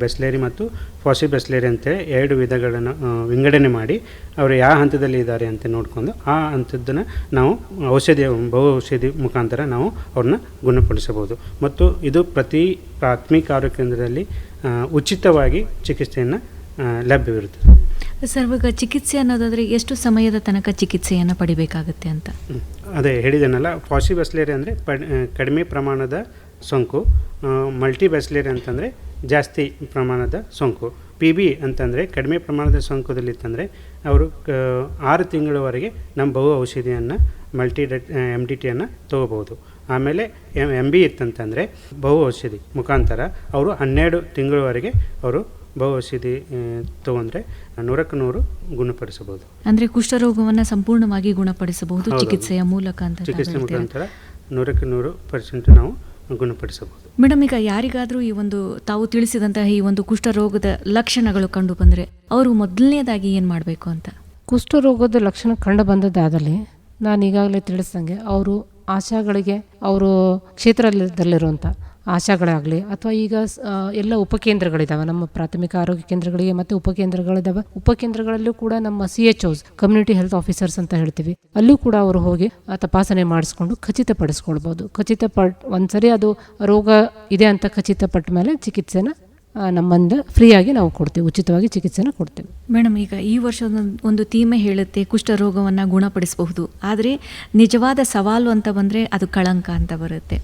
ಬೆಸ್ಲೇರಿ ಮತ್ತು ಫಾಸಿ ಬೆಸ್ಲೇರಿ ಅಂತೇಳಿ ಎರಡು ವಿಧಗಳನ್ನು ವಿಂಗಡಣೆ ಮಾಡಿ ಅವರು ಯಾವ ಹಂತದಲ್ಲಿ ಇದ್ದಾರೆ ಅಂತ ನೋಡಿಕೊಂಡು ಆ ಹಂತದ್ದನ್ನು ನಾವು ಔಷಧಿಯ ಬಹು ಔಷಧಿ ಮುಖಾಂತರ ನಾವು ಅವ್ರನ್ನ ಗುಣಪಡಿಸಬಹುದು. ಮತ್ತು ಇದು ಪ್ರತಿ ಪ್ರಾಥಮಿಕ ಆರೋಗ್ಯ ಕೇಂದ್ರದಲ್ಲಿ ಉಚಿತವಾಗಿ ಚಿಕಿತ್ಸೆಯನ್ನು ಲಭ್ಯವಿರುತ್ತದೆ. ಸರ್ ಇವಾಗ ಚಿಕಿತ್ಸೆ ಅನ್ನೋದಾದರೆ ಎಷ್ಟು ಸಮಯದ ತನಕ ಚಿಕಿತ್ಸೆಯನ್ನು ಪಡಿಬೇಕಾಗುತ್ತೆ ಅಂತ? ಅದೇ ಹೇಳಿದೆನಲ್ಲ ಫಾಸಿ ಬಸ್ಲೇರಿ ಅಂದರೆ ಪಡ್ ಕಡಿಮೆ ಪ್ರಮಾಣದ ಸೋಂಕು ಮಲ್ಟಿ ಅಂತಂದರೆ ಜಾಸ್ತಿ ಪ್ರಮಾಣದ ಸೋಂಕು. ಪಿ ಬಿ ಅಂತಂದರೆ ಕಡಿಮೆ ಪ್ರಮಾಣದ ಸೋಂಕುದಲ್ಲಿತ್ತಂದರೆ ಅವರು ಕ ಆರು ತಿಂಗಳವರೆಗೆ ನಮ್ಮ ಬಹು ಔಷಧಿಯನ್ನು ಮಲ್ಟಿ ಎಂ ಡಿ ಟಿಯನ್ನು ತೊಗೋಬೋದು ಆಮೇಲೆ ಎಂ ಬಿ ಇತ್ತಂತಂದರೆ ಬಹು ಔಷಧಿ ಮುಖಾಂತರ ಅವರು ಹನ್ನೆರಡು ತಿಂಗಳವರೆಗೆ ಅವರು ಬಹು ಔಷಧಿ ತೊಗೊಂಡ್ರೆ ನೂರಕ್ಕೆ ನೂರು ಗುಣಪಡಿಸಬಹುದು. ಅಂದರೆ ಕುಷ್ಠರೋಗವನ್ನು ಸಂಪೂರ್ಣವಾಗಿ ಗುಣಪಡಿಸಬಹುದು ಚಿಕಿತ್ಸೆಯ ಮೂಲಕ ಅಂತ ಚಿಕಿತ್ಸೆ? ಮುಖಾಂತರ ನೂರಕ್ಕೆ ನೂರು ಪರ್ಸೆಂಟ್ ನಾವು ಗುಣಪಡಿಸಬಹುದು. ಮೇಡಮ್ ಈಗ ಯಾರಿಗಾದರೂ ಈ ಒಂದು ತಾವು ತಿಳಿಸಿದಂತಹ ಈ ಒಂದು ಕುಷ್ಠರೋಗದ ಲಕ್ಷಣಗಳು ಕಂಡು ಬಂದರೆ ಅವರು ಮೊದಲನೇದಾಗಿ ಏನು ಮಾಡಬೇಕು ಅಂತ? ಕುಷ್ಠರೋಗದ ಲಕ್ಷಣ ಕಂಡು ಬಂದದ್ದಾದಲ್ಲಿ ನಾನು ಈಗಾಗಲೇ ತಿಳಿಸ್ದಂಗೆ ಅವರು ಆಶಾಗಳಿಗೆ ಅವರು ಕ್ಷೇತ್ರದಲ್ಲಿರುವಂಥ ಆಶಾಗಳಾಗಲಿ ಅಥವಾ ಈಗ ಎಲ್ಲ ಉಪಕೇಂದ್ರಗಳಿದ್ದಾವೆ ನಮ್ಮ ಪ್ರಾಥಮಿಕ ಆರೋಗ್ಯ ಕೇಂದ್ರಗಳಿಗೆ ಮತ್ತು ಉಪಕೇಂದ್ರಗಳಿದ್ದಾವೆ ಉಪಕೇಂದ್ರಗಳಲ್ಲೂ ಕೂಡ ನಮ್ಮ C H Os community health officers ಅಂತ ಹೇಳ್ತೀವಿ. ಅಲ್ಲೂ ಕೂಡ ಅವರು ಹೋಗಿ ತಪಾಸಣೆ ಮಾಡಿಸ್ಕೊಂಡು ಖಚಿತಪಡಿಸ್ಕೊಳ್ಬೋದು. ಖಚಿತಪಟ್ ಒಂದ್ಸರಿ ಅದು ರೋಗ ಇದೆ ಅಂತ ಖಚಿತಪಟ್ಟ ಮೇಲೆ ಚಿಕಿತ್ಸೆನ ನಮ್ಮಿಂದ ಫ್ರೀಯಾಗಿ ನಾವು ಕೊಡ್ತೀವಿ ಉಚಿತವಾಗಿ ಚಿಕಿತ್ಸೆನ ಕೊಡ್ತೇವೆ. ಮೇಡಮ್ ಈಗ ಈ ವರ್ಷದ ಒಂದು ಥೀಮೆ ಹೇಳುತ್ತೆ ಕುಷ್ಠರೋಗವನ್ನು ಗುಣಪಡಿಸಬಹುದು. ಆದರೆ ನಿಜವಾದ ಸವಾಲು ಅಂತ ಬಂದರೆ ಅದು ಕಳಂಕ ಅಂತ ಬರುತ್ತೆ.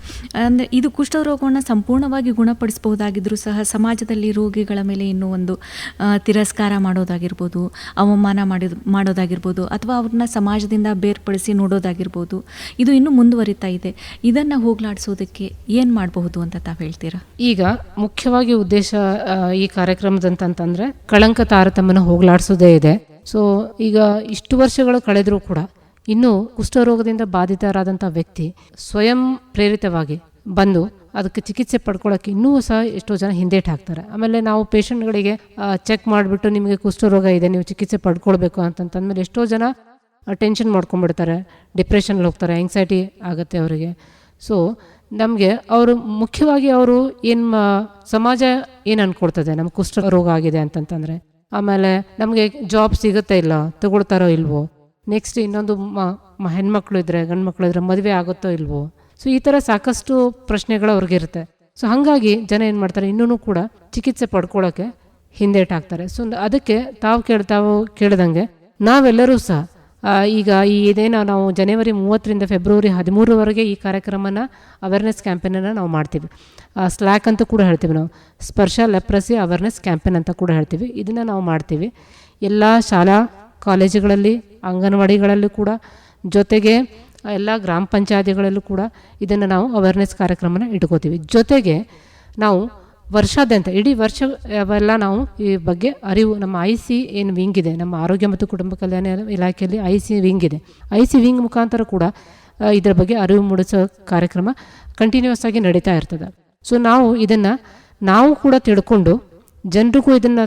ಅಂದರೆ ಇದು ಕುಷ್ಠರೋಗವನ್ನು ಸಂಪೂರ್ಣವಾಗಿ ಗುಣಪಡಿಸಬಹುದಾಗಿದ್ದರೂ ಸಹ ಸಮಾಜದಲ್ಲಿ ರೋಗಿಗಳ ಮೇಲೆ ಇನ್ನೂ ಒಂದು ತಿರಸ್ಕಾರ ಮಾಡೋದಾಗಿರ್ಬೋದು ಅವಮಾನ ಮಾಡಿದ ಮಾಡೋದಾಗಿರ್ಬೋದು ಅಥವಾ ಅವ್ರನ್ನ ಸಮಾಜದಿಂದ ಬೇರ್ಪಡಿಸಿ ನೋಡೋದಾಗಿರ್ಬೋದು ಇದು ಇನ್ನೂ ಮುಂದುವರಿತಾ ಇದೆ. ಇದನ್ನು ಹೋಗಲಾಡಿಸೋದಕ್ಕೆ ಏನು ಮಾಡಬಹುದು ಅಂತ ತಾವು ಹೇಳ್ತೀರಾ? ಈಗ ಮುಖ್ಯವಾಗಿ ಉದ್ದೇಶ ಈ ಕಾರ್ಯಕ್ರಮದಂತಂತಂದ್ರೆ ಕಳಂಕ ತಾರತಮ್ಯನ ಹೋಗಲಾಡಿಸೋದೇ ಇದೆ. ಸೊ ಈಗ ಇಷ್ಟು ವರ್ಷಗಳು ಕಳೆದರೂ ಕೂಡ ಇನ್ನೂ ಕುಷ್ಠರೋಗದಿಂದ ಬಾಧಿತರಾದಂಥ ವ್ಯಕ್ತಿ ಸ್ವಯಂ ಪ್ರೇರಿತವಾಗಿ ಬಂದು ಅದಕ್ಕೆ ಚಿಕಿತ್ಸೆ ಪಡ್ಕೊಳ್ಳೋಕೆ ಇನ್ನೂ ಸಹ ಎಷ್ಟೋ ಜನ ಹಿಂದೇಟ್ ಹಾಕ್ತಾರೆ ಆಮೇಲೆ ನಾವು ಪೇಷಂಟ್ಗಳಿಗೆ ಚೆಕ್ ಮಾಡಿಬಿಟ್ಟು ನಿಮಗೆ ಕುಷ್ಠರೋಗ ಇದೆ, ನೀವು ಚಿಕಿತ್ಸೆ ಪಡ್ಕೊಳ್ಬೇಕು ಅಂತಂತಂದ್ಮೇಲೆ ಎಷ್ಟೋ ಜನ ಟೆನ್ಷನ್ ಮಾಡ್ಕೊಂಡ್ಬಿಡ್ತಾರೆ. ಡಿಪ್ರೆಷನ್ಗೆ ಹೋಗ್ತಾರೆ, ಆಂಗ್ಸೈಟಿ ಆಗುತ್ತೆ ಅವರಿಗೆ. ಸೊ ನಮಗೆ ಅವರು ಮುಖ್ಯವಾಗಿ ಅವರು ಏನು ಸಮಾಜ ಏನು ಅನ್ಕೊಡ್ತದೆ? ನಮ್ಗೆ ಕುಷ್ಠ ರೋಗ ಆಗಿದೆ ಅಂತಂತಂದರೆ. ಆಮೇಲೆ ನಮಗೆ ಜಾಬ್ ಸಿಗುತ್ತಾ ಇಲ್ಲ, ತಗೊಳ್ತಾರೋ ಇಲ್ವೋ? ನೆಕ್ಸ್ಟ್ ಇನ್ನೊಂದು ಮ ಹೆಣ್ಮಕ್ಳು ಇದ್ರೆ ಗಂಡು ಮಕ್ಕಳು ಇದ್ರೆ ಮದುವೆ ಆಗುತ್ತೋ ಇಲ್ವೋ? ಸೊ ಈ ಥರ ಸಾಕಷ್ಟು ಪ್ರಶ್ನೆಗಳು ಅವ್ರಿಗಿರುತ್ತೆ ಸೊ ಹಾಗಾಗಿ ಜನ ಏನು ಮಾಡ್ತಾರೆ ಇನ್ನೂ ಕೂಡ ಚಿಕಿತ್ಸೆ ಪಡ್ಕೊಳ್ಳೋಕ್ಕೆ ಹಿಂದೇಟಾಗ್ತಾರೆ ಸೊ ಅದಕ್ಕೆ ತಾವು ಕೇಳ್ತಾವು ಕೇಳ್ದಂಗೆ ನಾವೆಲ್ಲರೂ ಸಹ ಈಗ ಈ ಇದೇನೋ ನಾವು ಜನವರಿ ಮೂವತ್ತರಿಂದ ಫೆಬ್ರವರಿ ಹದಿಮೂರರವರೆಗೆ ಈ ಕಾರ್ಯಕ್ರಮನ ಅವೇರ್ನೆಸ್ ಕ್ಯಾಂಪೇನನ್ನು ನಾವು ಮಾಡ್ತೀವಿ. ಸ್ಲ್ಯಾಕ್ ಅಂತ ಕೂಡ ಹೇಳ್ತೀವಿ ನಾವು. ಸ್ಪರ್ಶ ಲೆಪ್ರಸಿ ಅವೇರ್ನೆಸ್ ಕ್ಯಾಂಪೇನ್ ಅಂತ ಕೂಡ ಹೇಳ್ತೀವಿ. ಇದನ್ನು ನಾವು ಮಾಡ್ತೀವಿ. ಎಲ್ಲ ಶಾಲಾ ಕಾಲೇಜುಗಳಲ್ಲಿ, ಅಂಗನವಾಡಿಗಳಲ್ಲೂ ಕೂಡ, ಜೊತೆಗೆ ಎಲ್ಲ ಗ್ರಾಮ ಪಂಚಾಯತಿಗಳಲ್ಲೂ ಕೂಡ ಇದನ್ನು ನಾವು ಅವೇರ್ನೆಸ್ ಕಾರ್ಯಕ್ರಮನ ಇಟ್ಕೋತೀವಿ. ಜೊತೆಗೆ ನಾವು ವರ್ಷಾದ್ಯಂತ, ಇಡೀ ವರ್ಷ ಅವೆಲ್ಲ ನಾವು ಈ ಬಗ್ಗೆ ಅರಿವು, ನಮ್ಮ ಐ ಸಿ ಏನು ವಿಂಗ್ ಇದೆ, ನಮ್ಮ ಆರೋಗ್ಯ ಮತ್ತು ಕುಟುಂಬ ಕಲ್ಯಾಣ ಇಲಾಖೆಯಲ್ಲಿ ಐ ಸಿ ವಿಂಗ್ ಇದೆ. ಐ ಸಿ ವಿಂಗ್ ಮುಖಾಂತರ ಕೂಡ ಇದರ ಬಗ್ಗೆ ಅರಿವು ಮೂಡಿಸೋ ಕಾರ್ಯಕ್ರಮ ಕಂಟಿನ್ಯೂಸ್ ಆಗಿ ನಡೀತಾ ಇರ್ತದೆ. ಸೊ ನಾವು ಇದನ್ನು, ನಾವು ಕೂಡ ತಿಳ್ಕೊಂಡು ಜನರಿಗೂ ಇದನ್ನು